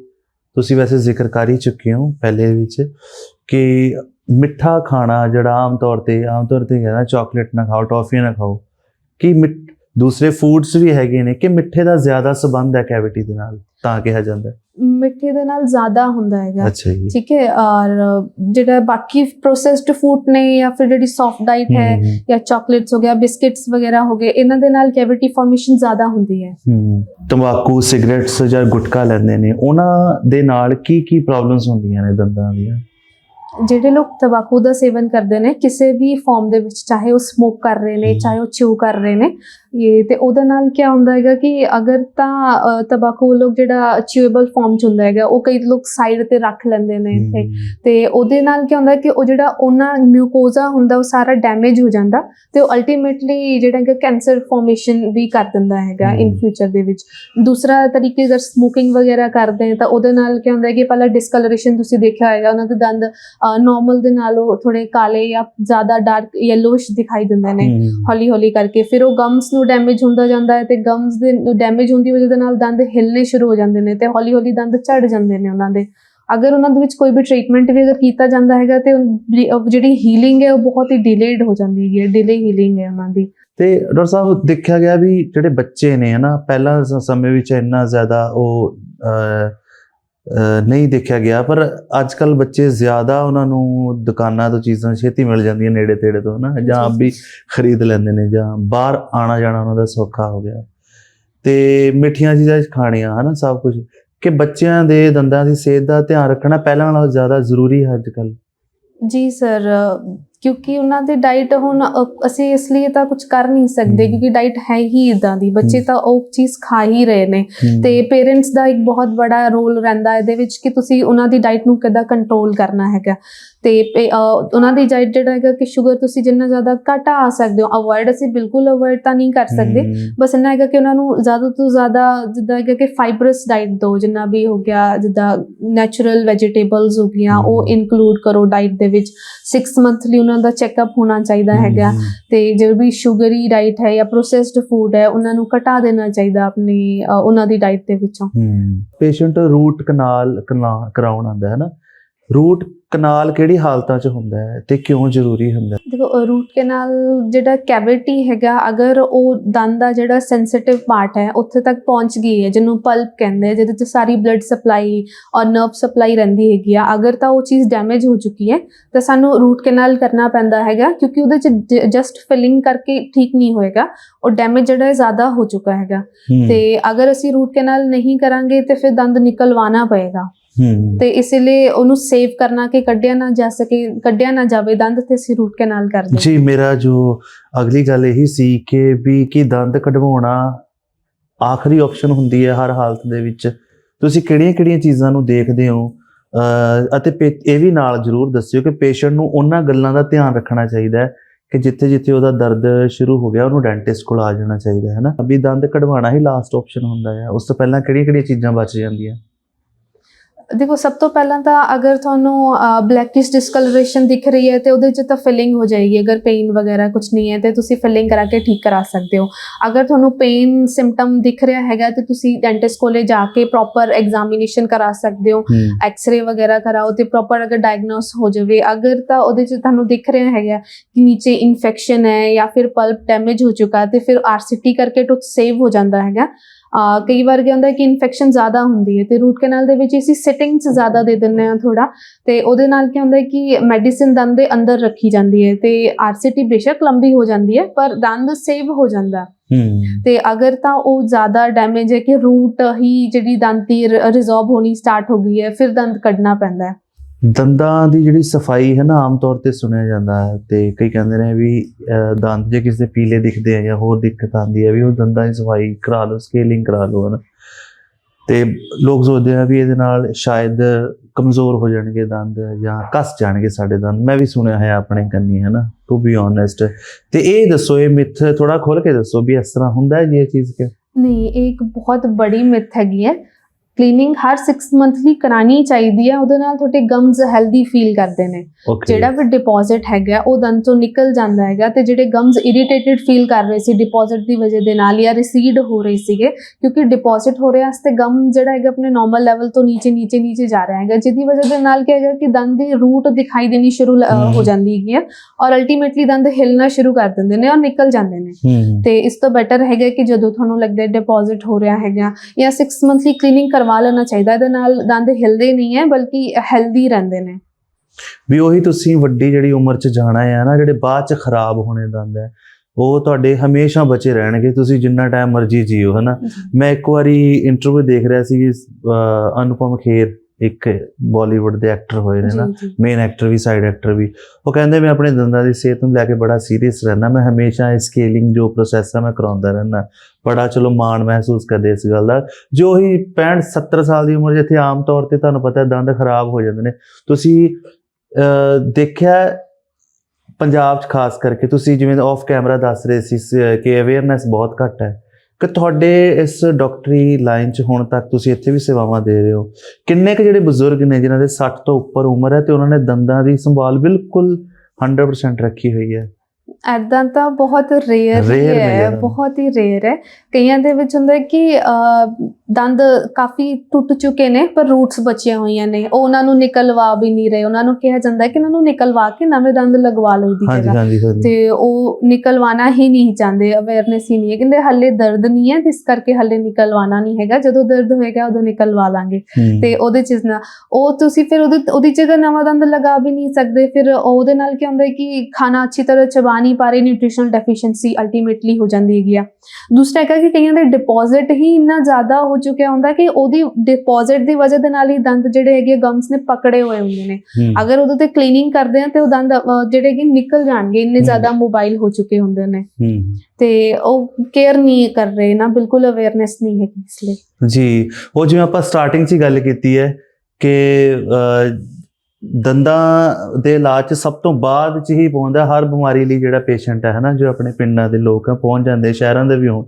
ਤੁਸੀਂ ਵੈਸੇ ਜ਼ਿਕਰ ਕਰ ਹੀ ਚੁੱਕੇ ਹੋ ਪਹਿਲੇ ਵਿੱਚ ਕਿ ਮਿੱਠਾ ਖਾਣਾ ਜਿਹੜਾ ਆਮ ਤੌਰ ਤੇ, ਆਮ ਤੌਰ ਤੇ ਕਹਿੰਦਾ ਚਾਕਲੇਟ ਨਾ ਖਾਓ ਟੌਫੀਆਂ ਨਾ ਖਾਓ, ਕਿ ਮਿੱਠ ਦੂਸਰੇ ਫੂਡਸ ਵੀ ਹੈਗੇ ਨੇ ਕਿ ਮਿੱਠੇ ਦਾ ਜ਼ਿਆਦਾ ਸਬੰਧ ਹੈ ਕੈਵਿਟੀ ਦੇ ਨਾਲ ਤਾਂ ਕਿਹਾ ਜਾਂਦਾ ਹੈ। ਮਿੱਠੇ ਦੇ ਨਾਲ ਜ਼ਿਆਦਾ ਹੁੰਦਾ ਹੈਗਾ। ਅੱਛਾ ਜੀ। ਠੀਕ ਹੈ ਔਰ ਜਿਹੜਾ ਬਾਕੀ ਪ੍ਰੋਸੈਸਡ ਫੂਡ ਨੇ ਜਾਂ ਫਿਰ ਜਿਹੜੀ ਸੌਫਟ ਡਾਈਟ ਹੈ ਜਾਂ ਚਾਕਲੇਟਸ ਹੋ ਗਿਆ ਬਿਸਕਿਟਸ ਵਗੈਰਾ ਹੋ ਗਏ ਇਹਨਾਂ ਦੇ ਨਾਲ ਕੈਵਿਟੀ ਫਾਰਮੇਸ਼ਨ ਜ਼ਿਆਦਾ ਹੁੰਦੀ ਹੈ। ਤੰਬਾਕੂ ਸਿਗਰਟਸ ਜਾਂ ਗੁਟਕਾ ਲੈਂਦੇ ਨੇ ਉਹਨਾਂ ਦੇ ਨਾਲ ਕੀ ਕੀ ਪ੍ਰੋਬਲਮਸ ਹੁੰਦੀਆਂ ਨੇ ਦੰਦਾਂ ਦੀਆਂ? ਜਿਹੜੇ ਲੋਕ ਤੰਬਾਕੂ ਦਾ ਸੇਵਨ ਕਰਦੇ ਨੇ ਕਿਸੇ ਵੀ ਫਾਰਮ ਦੇ ਵਿੱਚ ਚਾਹੇ ਉਹ ਸਮੋਕ ਕਰ ਰਹੇ ਨੇ। ਚਾਹੇ ਉਹ ਚਿਊ ਕਰ ਰਹੇ ਨੇ ਇਹ ਤੇ ਉਹਦੇ ਨਾਲ ਕੀ ਹੁੰਦਾ ਹੈਗਾ ਕਿ ਅਗਰ ਤਾਂ ਤੰਬਾਕੂ ਲੋਕ ਜਿਹੜਾ ਚਿਊਏਬਲ ਫਾਰਮ ਚ ਹੁੰਦਾ ਹੈਗਾ ਉਹ ਕਈ ਲੋਕ ਸਾਈਡ ਤੇ ਰੱਖ ਲੈਂਦੇ ਨੇ ਇੱਥੇ। ਤੇ ਉਹਦੇ ਨਾਲ ਕੀ ਹੁੰਦਾ ਕਿ ਉਹ ਜਿਹੜਾ ਉਹਨਾਂ ਮਿਊਕੋਜ਼ਾ ਹੁੰਦਾ ਉਹ ਸਾਰਾ ਡੈਮੇਜ ਹੋ ਜਾਂਦਾ ਤੇ ਉਹ ਅਲਟੀਮੇਟਲੀ ਜਿਹੜਾ ਹੈਗਾ ਕੈਂਸਰ ਫਾਰਮੇਸ਼ਨ ਵੀ ਕਰ ਦਿੰਦਾ ਹੈਗਾ ਇਨ। ਫਿਊਚਰ ਦੇ ਵਿੱਚ। ਦੂਸਰਾ ਤਰੀਕੇ ਅਗਰ ਸਮੋਕਿੰਗ ਵਗੈਰਾ ਕਰਦੇ ਆ ਤਾਂ ਉਹਦੇ ਨਾਲ ਕੀ ਹੁੰਦਾ ਹੈ ਕਿ ਪਹਿਲਾਂ ਡਿਸਕਲਰੇਸ਼ਨ ਤੁਸੀਂ ਦੇਖਿਆ ਹੋਏਗਾ ਉਹਨਾਂ ਦੇ ਦੰਦ ਨਾਰਮਲ ਦੇ ਨਾਲੋਂ ਥੋੜੇ ਕਾਲੇ ਜਾਂ ਜ਼ਿਆਦਾ ਡਾਰਕ ਯੈਲੋਇਸ਼ ਦਿਖਾਈ ਦਿੰਦੇ ਨੇ ਹੌਲੀ ਹੌਲੀ ਕਰਕੇ। ਫਿਰ ਉਹ ਗਮਸ ਨੂੰ ਡੈਮੇਜ ਹੁੰਦਾ ਜਾਂਦਾ ਹੈ ਤੇ ਗਮਸ ਦੇ ਡੈਮੇਜ ਹੋਣ ਵਜ੍ਹਾ ਦੇ ਨਾਲ ਦੰਦ ਹਿੱਲਣੇ ਸ਼ੁਰੂ ਹੋ ਜਾਂਦੇ ਨੇ ਤੇ ਹੌਲੀ ਹੌਲੀ ਦੰਦ ਝੜ ਜਾਂਦੇ ਨੇ ਉਹਨਾਂ ਦੇ। ਅਗਰ ਉਹਨਾਂ ਦੇ ਵਿੱਚ ਕੋਈ ਵੀ ਟ੍ਰੀਟਮੈਂਟ ਵੀ ਅਗਰ ਕੀਤਾ ਜਾਂਦਾ ਹੈਗਾ ਤੇ ਜਿਹੜੀ ਹੀਲਿੰਗ ਹੈ, ਉਹ ਬਹੁਤ ਹੀ ਡਿਲੇਡ ਹੋ ਜਾਂਦੀ ਹੈ ਡਿਲੇ ਹੀਲਿੰਗ ਹੈ ਉਹਨਾਂ ਦੀ। ਤੇ ਡਾਕਟਰ ਸਾਹਿਬ, ਦੇਖਿਆ ਗਿਆ ਵੀ ਜਿਹੜੇ ਬੱਚੇ ਨੇ ਹਨਾ, ਪਹਿਲਾਂ ਸਮੇਂ ਵਿੱਚ ਇੰਨਾ ਜ਼ਿਆਦਾ ਉਹ ਨਹੀਂ ਦੇਖਿਆ ਗਿਆ ਪਰ ਅੱਜ ਕੱਲ ਬੱਚੇ ਜ਼ਿਆਦਾ ਉਹਨਾਂ ਨੂੰ ਦੁਕਾਨਾਂ ਤੋਂ ਚੀਜ਼ਾਂ ਛੇਤੀ ਮਿਲ ਜਾਂਦੀਆਂ ਨੇੜੇ ਤੇੜੇ ਤੋਂ ਹਨਾ? ਜਾਂ ਆਪ ਵੀ ਖਰੀਦ ਲੈਂਦੇ ਨੇ ਜਾਂ ਬਾਹਰ ਆਣਾ ਜਾਣਾ ਉਹਨਾਂ ਦਾ ਸੌਖਾ ਹੋ ਗਿਆ। ਤੇ ਮਿੱਠੀਆਂ ਚੀਜ਼ਾਂ ਖਾਣੀਆਂ ਹਨਾ ਸਭ ਕੁਝ ਕਿ ਬੱਚਿਆਂ ਦੇ ਦੰਦਾਂ ਦੀ ਸਿਹਤ ਦਾ ਧਿਆਨ ਰੱਖਣਾ ਪਹਿਲਾਂ ਨਾਲੋਂ ਜ਼ਿਆਦਾ ਜ਼ਰੂਰੀ ਹੈ ਅੱਜ ਕੱਲ ਜੀ ਸਰ ਕਿਉਂਕਿ ਉਹਨਾਂ ਦੀ ਡਾਈਟ ਹੁਣ ਅ, ਅਸੀਂ ਇਸ ਲਈ ਤਾਂ ਕੁਝ ਕਰ ਨਹੀਂ ਸਕਦੇ। ਕਿਉਂਕਿ ਡਾਈਟ ਹੈ ਹੀ ਇਦਾਂ ਦੀ ਬੱਚੇ। ਤਾਂ ਉਹ ਚੀਜ਼ ਖਾ ਹੀ ਰਹੇ ਨੇ ਤੇ ਪੇਰੈਂਟਸ ਦਾ ਇੱਕ ਬਹੁਤ ਬੜਾ ਰੋਲ ਰਹਿੰਦਾ ਇਹਦੇ ਵਿੱਚ ਕਿ ਤੁਸੀਂ ਉਹਨਾਂ ਦੀ ਡਾਈਟ ਨੂੰ ਕਿੱਦਾਂ ਕੰਟਰੋਲ ਕਰਨਾ ਹੈਗਾ ਤੇ ਉਹਨਾਂ ਦੀ ਡਾਈਟ ਜਿਹੜਾ ਹੈਗਾ ਕਿ ਸ਼ੂਗਰ ਤੁਸੀਂ ਜਿੰਨਾ ਜ਼ਿਆਦਾ ਘਟਾ ਸਕਦੇ ਹੋ ਅਵੋਇਡ ਅਸੀਂ ਬਿਲਕੁਲ ਅਵੋਇਡ ਤਾਂ ਨਹੀਂ ਕਰ ਸਕਦੇ। ਬਸ ਇੰਨਾ ਹੈਗਾ ਕਿ ਉਹਨਾਂ ਨੂੰ ਜ਼ਿਆਦਾ ਤੋਂ ਜ਼ਿਆਦਾ ਜਿੱਦਾਂ ਹੈਗਾ ਕਿ ਫਾਈਬਰਸ ਡਾਈਟ ਦਿਓ ਜਿੰਨਾ ਵੀ ਹੋ ਗਿਆ ਜਿੱਦਾਂ ਨੈਚੁਰਲ ਵੈਜੀਟੇਬਲਸ ਹੋ ਗਈਆਂ ਉਹ। ਇਨਕਲੂਡ ਕਰੋ ਡਾਈਟ ਦੇ ਵਿੱਚ। 6 ਮੰਥਲੀ ਉਹਨਾਂ ਦਾ ਚੈੱਕਅਪ ਹੋਣਾ ਚਾਹੀਦਾ ਹੈਗਾ ਤੇ ਜੋ ਵੀ ਸ਼ੂਗਰੀ ਡਾਈਟ ਹੈ ਜਾਂ ਪ੍ਰੋਸੈਸਡ ਫੂਡ ਹੈ ਉਹਨਾਂ ਨੂੰ ਘਟਾ ਦੇਣਾ ਚਾਹੀਦਾ ਆਪਣੀ ਉਹਨਾਂ ਦੀ ਡਾਈਟ ਦੇ ਵਿੱਚੋਂ। ਪੇਸ਼ੈਂਟ ਰੂਟ ਕਨਾਲ ਕਨਾ- ਕਰਾਉਣ ਆਉਂਦਾ ਹੈ ਨਾ। ਰੂਟ ਕਨਾਲ ਕਿਹੜੀ ਹਾਲਤਾਂ 'ਚ ਹੁੰਦਾ ਹੈ ਤੇ ਕਿਉਂ ਜ਼ਰੂਰੀ ਹੁੰਦਾ ਹੈ? ਦੇਖੋ ਰੂਟ ਕੈਨਾਲ ਜਿਹੜਾ ਕੈਵਿਟੀ ਹੈਗਾ ਅਗਰ ਉਹ ਦੰਦ ਦਾ ਜਿਹੜਾ ਸੈਂਸਿਟਿਵ ਪਾਰਟ ਹੈ ਉੱਥੇ ਤੱਕ ਪਹੁੰਚ ਗਈ ਹੈ ਜਿਹਨੂੰ ਪਲਪ ਕਹਿੰਦੇ ਆ ਜਿਹਦੇ 'ਚ ਸਾਰੀ ਬਲੱਡ ਸਪਲਾਈ ਔਰ ਨਰਵ ਸਪਲਾਈ ਰਹਿੰਦੀ ਹੈਗੀ ਆ ਅਗਰ ਤਾਂ ਉਹ ਚੀਜ਼ ਡੈਮੇਜ ਹੋ ਚੁੱਕੀ ਹੈ ਤਾਂ ਸਾਨੂੰ ਰੂਟ ਕੈਨਾਲ ਕਰਨਾ ਪੈਂਦਾ ਹੈਗਾ ਕਿਉਂਕਿ ਉਹਦੇ 'ਚ ਜਸਟ ਫਿਲਿੰਗ ਕਰਕੇ ਠੀਕ ਨਹੀਂ ਹੋਏਗਾ ਉਹ ਡੈਮੇਜ ਜਿਹੜਾ ਹੈ ਜ਼ਿਆਦਾ ਹੋ ਚੁੱਕਾ ਹੈਗਾ। ਤੇ ਅਗਰ ਅਸੀਂ ਰੂਟ ਕੈਨਾਲ ਨਹੀਂ ਕਰਾਂਗੇ ਤੇ ਫਿਰ ਦੰਦ ਨਿਕਲਵਾਣਾ ਪਏਗਾ। ਤੇ ਇਸ ਲਈ ਉਹਨੂੰ ਸੇਵ ਕਰਨਾ ਕਿ ਕੱਢਿਆ ਨਾ ਜਾ ਸਕੇ ਕੱਢਿਆ ਨਾ ਜਾਵੇ ਦੰਦ ਤੇ ਅਸੀਂ ਰੂਟ ਕੈਨਾਲ ਕਰਦੇ ਹਾਂ ਜੀ ਮੇਰਾ ਜੋ ਅਗਲੀ ਗੱਲ ਇਹੀ ਸੀ ਕਿ ਵੀ ਕੀ ਦੰਦ ਕਢਵਾਉਣਾ ਆਖਰੀ ਆਪਸ਼ਨ ਹੁੰਦੀ ਹੈ ਹਰ ਹਾਲਤ ਦੇ ਵਿੱਚ। ਤੁਸੀਂ ਕਿਹੜੀਆਂ-ਕਿਹੜੀਆਂ ਚੀਜ਼ਾਂ ਨੂੰ ਦੇਖਦੇ ਹੋ? ਅਤੇ ਇਹ ਵੀ ਨਾਲ ਜ਼ਰੂਰ ਦੱਸਿਓ ਕਿ ਪੇਸ਼ੈਂਟ ਨੂੰ ਉਹਨਾਂ ਗੱਲਾਂ ਦਾ ਧਿਆਨ ਰੱਖਣਾ ਚਾਹੀਦਾ ਹੈ ਕਿ ਜਿੱਥੇ-ਜਿੱਥੇ ਉਹਦਾ ਦਰਦ ਸ਼ੁਰੂ ਹੋ ਗਿਆ ਉਹਨੂੰ ਡੈਂਟਿਸਟ ਕੋਲ ਆ ਜਾਣਾ ਚਾਹੀਦਾ ਹੈ ਨਾ। ਵੀ ਦੰਦ ਕਢਵਾਉਣਾ ਹੀ ਲਾਸਟ ਆਪਸ਼ਨ ਹੁੰਦਾ ਹੈ। ਉਸ ਤੋਂ ਪਹਿਲਾਂ ਕਿਹੜੀਆਂ-ਕਿਹੜੀਆਂ ਚੀਜ਼ਾਂ ਬਚ ਜਾਂਦੀਆਂ? ਦੇਖੋ ਸਭ ਤੋਂ ਪਹਿਲਾਂ ਤਾਂ ਅਗਰ ਤੁਹਾਨੂੰ ਬਲੈਕਿਸ਼ ਡਿਸਕਲਰੇਸ਼ਨ ਦਿਖ ਰਹੀ ਹੈ ਤੇ ਉਹਦੇ 'ਚ ਤਾਂ ਫਿਲਿੰਗ ਹੋ ਜਾਏਗੀ। ਅਗਰ ਪੇਨ ਵਗੈਰਾ ਕੁਝ ਨਹੀਂ ਹੈ ਤੇ ਤੁਸੀਂ ਫਿਲਿੰਗ ਕਰਾ ਕੇ ਠੀਕ ਕਰਾ ਸਕਦੇ ਹੋ। ਅਗਰ ਤੁਹਾਨੂੰ ਪੇਨ ਸਿੰਪਟਮ ਦਿਖ ਰਿਹਾ ਹੈਗਾ ਤੇ ਤੁਸੀਂ ਡੈਂਟਿਸਟ ਕੋਲੇ ਜਾ ਕੇ ਪ੍ਰੋਪਰ ਐਗਜ਼ਾਮੀਨੇਸ਼ਨ ਕਰਾ ਸਕਦੇ ਹੋ। ਐਕਸ-ਰੇ ਵਗੈਰਾ ਕਰਾਓ ਤੇ ਪ੍ਰੋਪਰ ਅਗਰ ਡਾਇਗਨੋਸ ਹੋ ਜਾਵੇ ਅਗਰ ਤਾਂ ਉਹਦੇ 'ਚ ਤੁਹਾਨੂੰ ਦਿਖ ਰਿਹਾ ਹੈਗਾ ਕਿ ਨੀਚੇ ਇਨਫੈਕਸ਼ਨ ਹੈ ਜਾਂ ਫਿਰ ਪਲਪ ਡੈਮੇਜ ਹੋ ਚੁੱਕਾ ਤੇ ਫਿਰ ਆਰਸੀਟੀ ਕਰਕੇ ਟੁੱਥ ਸੇਵ ਹੋ ਜਾਂਦਾ ਹੈਗਾ। ਕਈ ਵਾਰ ਕੀ ਹੁੰਦਾ ਕਿ ਇਨਫੈਕਸ਼ਨ ਜ਼ਿਆਦਾ ਹੁੰਦੀ ਹੈ ਤੇ ਰੂਟ ਕੈਨਾਲ ਦੇ ਵਿੱਚ ਅਸੀਂ ਸਿਟਿੰਗ 'ਚ ਜ਼ਿਆਦਾ ਦੇ ਦਿੰਨੇ ਆ ਥੋੜਾ ਤੇ ਉਹਦੇ ਨਾਲ ਕੀ ਹੁੰਦਾ ਕਿ ਮੈਡੀਸਿਨ ਦੰਦ ਦੇ ਅੰਦਰ ਰੱਖੀ ਜਾਂਦੀ ਹੈ ਤੇ ਆਰਸੀਟੀ ਬੇਸ਼ੱਕ ਲੰਬੀ ਹੋ ਜਾਂਦੀ ਹੈ ਪਰ ਦੰਦ ਸੇਵ ਹੋ ਜਾਂਦਾ। ਤੇ ਅਗਰ ਤਾਂ ਉਹ ਜ਼ਿਆਦਾ ਡੈਮੇਜ ਹੈ ਕਿ ਰੂਟ ਹੀ ਜਿਹੜੀ ਦੰਦ ਦੀ ਰਿਜ਼ੋਰਬ ਹੋਣੀ ਸਟਾਰਟ ਹੋ ਗਈ ਹੈ ਫਿਰ ਦੰਦ ਕੱਢਣਾ ਪੈਂਦਾ ਹੈ। ਦੰਦਾਂ ਦੀ ਜਿਹੜੀ ਸਫ਼ਾਈ ਹੈ ਨਾ ਆਮ ਤੌਰ ਤੇ ਸੁਣਿਆ ਜਾਂਦਾ ਹੈ ਤੇ ਕਈ ਕਹਿੰਦੇ ਨੇ ਵੀ ਦੰਦ ਜੇ ਕਿਸੇ ਪੀਲੇ ਦਿਖਦੇ ਆ ਜਾਂ ਹੋਰ ਦਿੱਕਤ ਆਉਂਦੀ ਹੈ ਵੀ ਉਹ ਦੰਦਾਂ ਦੀ ਸਫ਼ਾਈ ਕਰਾ ਲਓ ਸਕੇਲਿੰਗ ਕਰਾ ਲਓ, ਹਨਾ। ਤੇ ਲੋਕ ਸੋਚਦੇ ਆ ਵੀ ਇਹਦੇ ਨਾਲ ਸ਼ਾਇਦ ਕਮਜ਼ੋਰ ਹੋ ਜਾਣਗੇ ਦੰਦ ਜਾਂ ਕੱਸ ਜਾਣਗੇ ਸਾਡੇ ਦੰਦ। ਮੈਂ ਵੀ ਸੁਣਿਆ ਹੈ ਆਪਣੇ ਕੰਨੀ ਹੈ ਨਾ ਟੂ ਬੀ ਓਨੈਸਟ ਤੇ ਇਹ ਦੱਸੋ, ਇਹ ਮਿੱਥ ਥੋੜਾ ਖੋਲ ਕੇ ਦੱਸੋ ਵੀ ਇਸ ਤਰ੍ਹਾਂ ਹੁੰਦਾ ਹੈ ਜੀ ਇਹ ਚੀਜ਼ ਕਿ? ਨਹੀਂ, ਇਹ ਇੱਕ ਬਹੁਤ ਬੜੀ ਮਿੱਥ ਹੈਗੀ ਹੈ। ਕਲੀਨਿੰਗ ਹਰ 6 ਮੰਥਲੀ ਕਰਾਣੀ ਚਾਹੀਦੀ ਹੈ ਉਹਦੇ ਨਾਲ ਤੁਹਾਡੇ ਗਮਸ ਹੈਲਦੀ ਫੀਲ ਕਰਦੇ ਨੇ। ਜਿਹੜਾ ਵੀ ਡਿਪੋਜ਼ਿਟ ਹੈਗਾ ਉਹ ਦੰਦ ਤੋਂ ਨਿਕਲ ਜਾਂਦਾ ਹੈਗਾ ਤੇ ਜਿਹੜੇ ਗਮਸ ਇਰੀਟੇਟਡ ਫੀਲ ਕਰ ਰਹੇ ਸੀ ਡਿਪੋਜ਼ਿਟ ਦੀ ਵਜ੍ਹਾ ਦੇ ਨਾਲ ਜਾਂ ਰਿਸੀਡ ਹੋ ਰਹੀ ਸੀਗੇ ਕਿਉਂਕਿ ਡਿਪੋਜ਼ਿਟ ਹੋ ਰਿਹਾ ਤੇ ਗਮ ਜਿਹੜਾ ਹੈਗਾ ਆਪਣੇ ਨਾਰਮਲ ਲੈਵਲ ਤੋਂ ਨੀਚੇ ਨੀਚੇ ਨੀਚੇ ਜਾ ਰਿਹਾ ਹੈਗਾ ਜਿਹਦੀ ਵਜ੍ਹਾ ਦੇ ਨਾਲ ਕੀ ਹੈਗਾ ਕਿ ਦੰਦ ਦੀ ਰੂਟ ਦਿਖਾਈ ਦੇਣੀ ਸ਼ੁਰੂ ਹੋ। ਜਾਂਦੀ ਹੈਗੀ ਹੈ ਔਰ ਅਲਟੀਮੇਟਲੀ ਦੰਦ ਹਿਲਣਾ ਸ਼ੁਰੂ ਕਰ ਦਿੰਦੇ ਨੇ ਔਰ ਨਿਕਲ ਜਾਂਦੇ ਨੇ। ਤੇ ਇਸ ਤੋਂ ਬੈਟਰ ਹੈਗਾ ਕਿ ਜਦੋਂ ਤੁਹਾਨੂੰ ਲੱਗਦਾ ਡਿਪੋਜ਼ਿਟ ਹੋ ਰਿਹਾ ਹੈਗਾ ਜਾਂ 6 ਮੰਥਲੀ ਕਲੀਨਿੰਗ ਕਰਵਾ ਲੈਣਾ ਚਾਹੀਦਾ ਇਹਦੇ ਨਾਲ ਦੰਦ ਹਿਲਦੇ ਨਹੀਂ ਹੈ ਬਲਕਿ ਹੈਲਦੀ ਰਹਿੰਦੇ ਨੇ। ਵੀ ਉਹੀ ਤੁਸੀਂ ਵੱਡੀ ਜਿਹੜੀ ਉਮਰ 'ਚ ਜਾਣਾ ਹੈ ਨਾ ਜਿਹੜੇ ਬਾਅਦ 'ਚ ਖਰਾਬ ਹੋਣੇ ਦੰਦ ਹੈ ਉਹ ਤੁਹਾਡੇ ਹਮੇਸ਼ਾ ਬਚੇ ਰਹਿਣਗੇ ਤੁਸੀਂ ਜਿੰਨਾ ਟਾਈਮ ਮਰਜ਼ੀ ਜੀਓ ਹਨਾ? ਮੈਂ ਇੱਕ ਵਾਰੀ ਇੰਟਰਵਿਊ ਦੇਖ ਰਿਹਾ ਸੀ ਅਨੁਪਮ ਖੇਰ ਇੱਕ ਬਾਲੀਵੁੱਡ ਦੇ ਐਕਟਰ ਹੋਏ ਨੇ ਨਾ ਮੇਨ ਐਕਟਰ ਵੀ ਸਾਈਡ ਐਕਟਰ ਵੀ। ਉਹ ਕਹਿੰਦੇ ਮੈਂ ਆਪਣੇ ਦੰਦਾਂ ਦੀ ਸਿਹਤ ਨੂੰ ਲੈ ਕੇ ਬੜਾ ਸੀਰੀਅਸ ਰਹਿਣਾ ਮੈਂ ਹਮੇਸ਼ਾ ਸਕੇਲਿੰਗ ਜੋ ਪ੍ਰੋਸੈਸ ਆ ਮੈਂ ਕਰਾਉਂਦਾ ਰਹਿਣਾ ਬੜਾ ਚਲੋ ਮਾਣ ਮਹਿਸੂਸ ਕਰਦੇ ਇਸ ਗੱਲ ਦਾ। ਜੋ ਹੀ 65 70 ਸਾਲ ਦੀ ਉਮਰ ਜਿੱਥੇ ਆਮ ਤੌਰ ਤੇ ਤੁਹਾਨੂੰ ਪਤਾ ਹੈ ਦੰਦ ਖਰਾਬ ਹੋ ਜਾਂਦੇ ਨੇ ਤੁਸੀਂ ਦੇਖਿਆ ਪੰਜਾਬ 'ਚ ਖਾਸ ਕਰਕੇ ਤੁਸੀਂ ਜਿਵੇਂ ਆਫ ਕੈਮਰਾ ਦੱਸ ਰਹੇ ਸ- ਕਿ ਅਵੇਅਰਨੈਸ ਬਹੁਤ ਘੱਟ ਹੈ। ਕਿ ਤੁਹਾਡੇ ਇਸ ਡਾਕਟਰੀ ਲਾਈਨ 'ਚ ਹੁਣ ਤੱਕ ਤੁਸੀਂ ਇੱਥੇ ਵੀ ਸੇਵਾਵਾਂ ਦੇ ਰਹੇ ਹੋ। ਕਿੰਨੇ ਕੁ ਜਿਹੜੇ ਬਜ਼ੁਰਗ ਨੇ ਜਿਨ੍ਹਾਂ ਦੇ 60 ਤੋਂ ਉੱਪਰ ਉਮਰ ਹੈ ਤੇ ਉਹਨਾਂ ਨੇ ਦੰਦਾਂ ਦੀ ਸੰਭਾਲ ਬਿਲਕੁਲ 100% ਰੱਖੀ ਹੋਈ ਹੈ। ਐਦਾਂ ਤਾਂ ਬਹੁਤ ਰੇਅਰ Rare ਹੈ ਮਿਲਿਆ। ਬਹੁਤ ਹੀ ਰੇਅਰ ਹੈ। ਕਈਆਂ ਦੇ ਵਿੱਚ ਹੁੰਦਾ ਹੈ ਕਿ ਅਹ, ਦੰਦ ਕਾਫੀ ਟੁੱਟ ਚੁੱਕੇ ਨੇ ਪਰ ਰੂਟਸ ਬਚੀਆਂ ਹੋਈਆਂ ਨੇ। ਉਹ ਉਹਨਾਂ ਨੂੰ ਨਿਕਲਵਾ ਵੀ ਨਹੀਂ ਰਹੇ। ਉਹਨਾਂ ਨੂੰ ਕਿਹਾ ਜਾਂਦਾ ਹੈ ਕਿ ਇਹਨਾਂ ਨੂੰ ਨਿਕਲਵਾ ਕੇ ਨਵੇਂ ਦੰਦ ਲਗਵਾ ਲਓ ਦੀ ਹਾਂਜੀ ਜਗ੍ਹਾ। ਹਾਂਜੀ ਹਾਂਜੀ। ਤੇ ਉਹ ਨਿਕਲਵਾਣਾ ਹੀ ਨਹੀਂ ਚਾਹੁੰਦੇ। ਅਵੇਅਰਨੈਸ ਹੀ ਨਹੀਂ ਹੈ। ਕਹਿੰਦੇ ਹੱਲੇ ਦਰਦ ਨਹੀਂ ਹੈ ਇਸ ਕਰਕੇ ਹੱਲੇ ਨਿਕਲਵਾਣਾ ਨਹੀਂ ਹੈਗਾ। ਜਦੋਂ ਦਰਦ ਹੋਏਗਾ ਉਦੋਂ ਨਿਕਲਵਾ ਲਾਂਗੇ। ਹੂੰ। ਤੇ ਉਹਦੇ ਚ ਨਾ ਉਹ ਤੁਸੀਂ ਫਿਰ ਉਹਦੇ ਉਹਦੀ ਜਗ੍ਹਾ ਨਵਾਂ ਦੰਦ ਲਗਾ ਵੀ ਨਹੀਂ ਸਕਦੇ। ਫਿਰ ਉਹਦੇ ਨਾਲ ਕੀ ਹੁੰਦਾ ਹੈ ਕਿ ਖਾਣਾ ਅੱਛੀ ਤਰ੍ਹਾਂ ਚਬਾ ਨਹੀਂ ਪਾ ਰਹੇ ਨਿਊਟ੍ਰੀਸ਼ਨਲ ਡੈਫੀਸ਼ੀਐਂਸੀ ਅਲਟੀਮੇਟਲੀ ਹੋ ਜਾਂਦੀ ਹੈਗੀ ਆ। ਦੂਸਰਾ ਹੈਗਾ ਕਿ ਕਈਆਂ ਦੇ ਡਿਪੋਜ਼ਿਟ ਹੀ ਇੰਨਾ ਜ਼ਿਆਦਾ ਹੋ ਚੁੱਕਿਆ ਹੁੰਦਾ ਕਿ ਉਹਦੀ ਡਿਪੋਜ਼ਿਟ ਦੀ ਵਜ੍ਹਾ ਦੇ ਨਾਲ ਹੀ ਦੰਦ ਜਿਹੜੇ ਹੈਗੇ ਗਮਸ ਨੇ ਪਕੜੇ ਹੋਏ ਹੁੰਦੇ ਨੇ। ਅਗਰ ਉਹਦੇ ਤੇ ਕਲੀਨਿੰਗ ਕਰਦੇ ਆ ਤੇ ਉਹ ਦੰਦ ਜਿਹੜੇ ਹੈਗੇ ਨਿਕਲ ਜਾਣਗੇ ਇੰਨੇ। ਜ਼ਿਆਦਾ ਮੋਬਾਈਲ ਹੋ ਚੁੱਕੇ ਹੁੰਦੇ ਨੇ। ਤੇ ਉਹ ਕੇਅਰ ਨਹੀਂ ਕਰ ਰਹੇ ਨਾ ਬਿਲਕੁਲ ਅਵੇਅਰਨੈਸ ਨਹੀਂ ਹੈ ਇਸ ਲਈ। ਜੀ ਉਹ ਜਿਵੇਂ ਆਪਾਂ ਸਟਾਰਟਿੰਗ 'ਚ ਗੱਲ ਕੀਤੀ ਹੈ ਕਿ ਦੰਦਾਂ ਦੇ ਇਲਾਜ 'ਚ ਸਭ ਤੋਂ ਬਾਅਦ 'ਚ ਹੀ ਪਹੁੰਚਦਾ ਹਰ ਬਿਮਾਰੀ ਲਈ ਜਿਹੜਾ ਪੇਸ਼ੈਂਟ ਹੈ ਹਨਾ ਜੋ ਆਪਣੇ ਪਿੰਡਾਂ ਦੇ ਲੋਕ ਆ ਪਹੁੰਚ ਜਾਂਦੇ ਸ਼ਹਿਰਾਂ ਦੇ ਵੀ ਹੋਣ।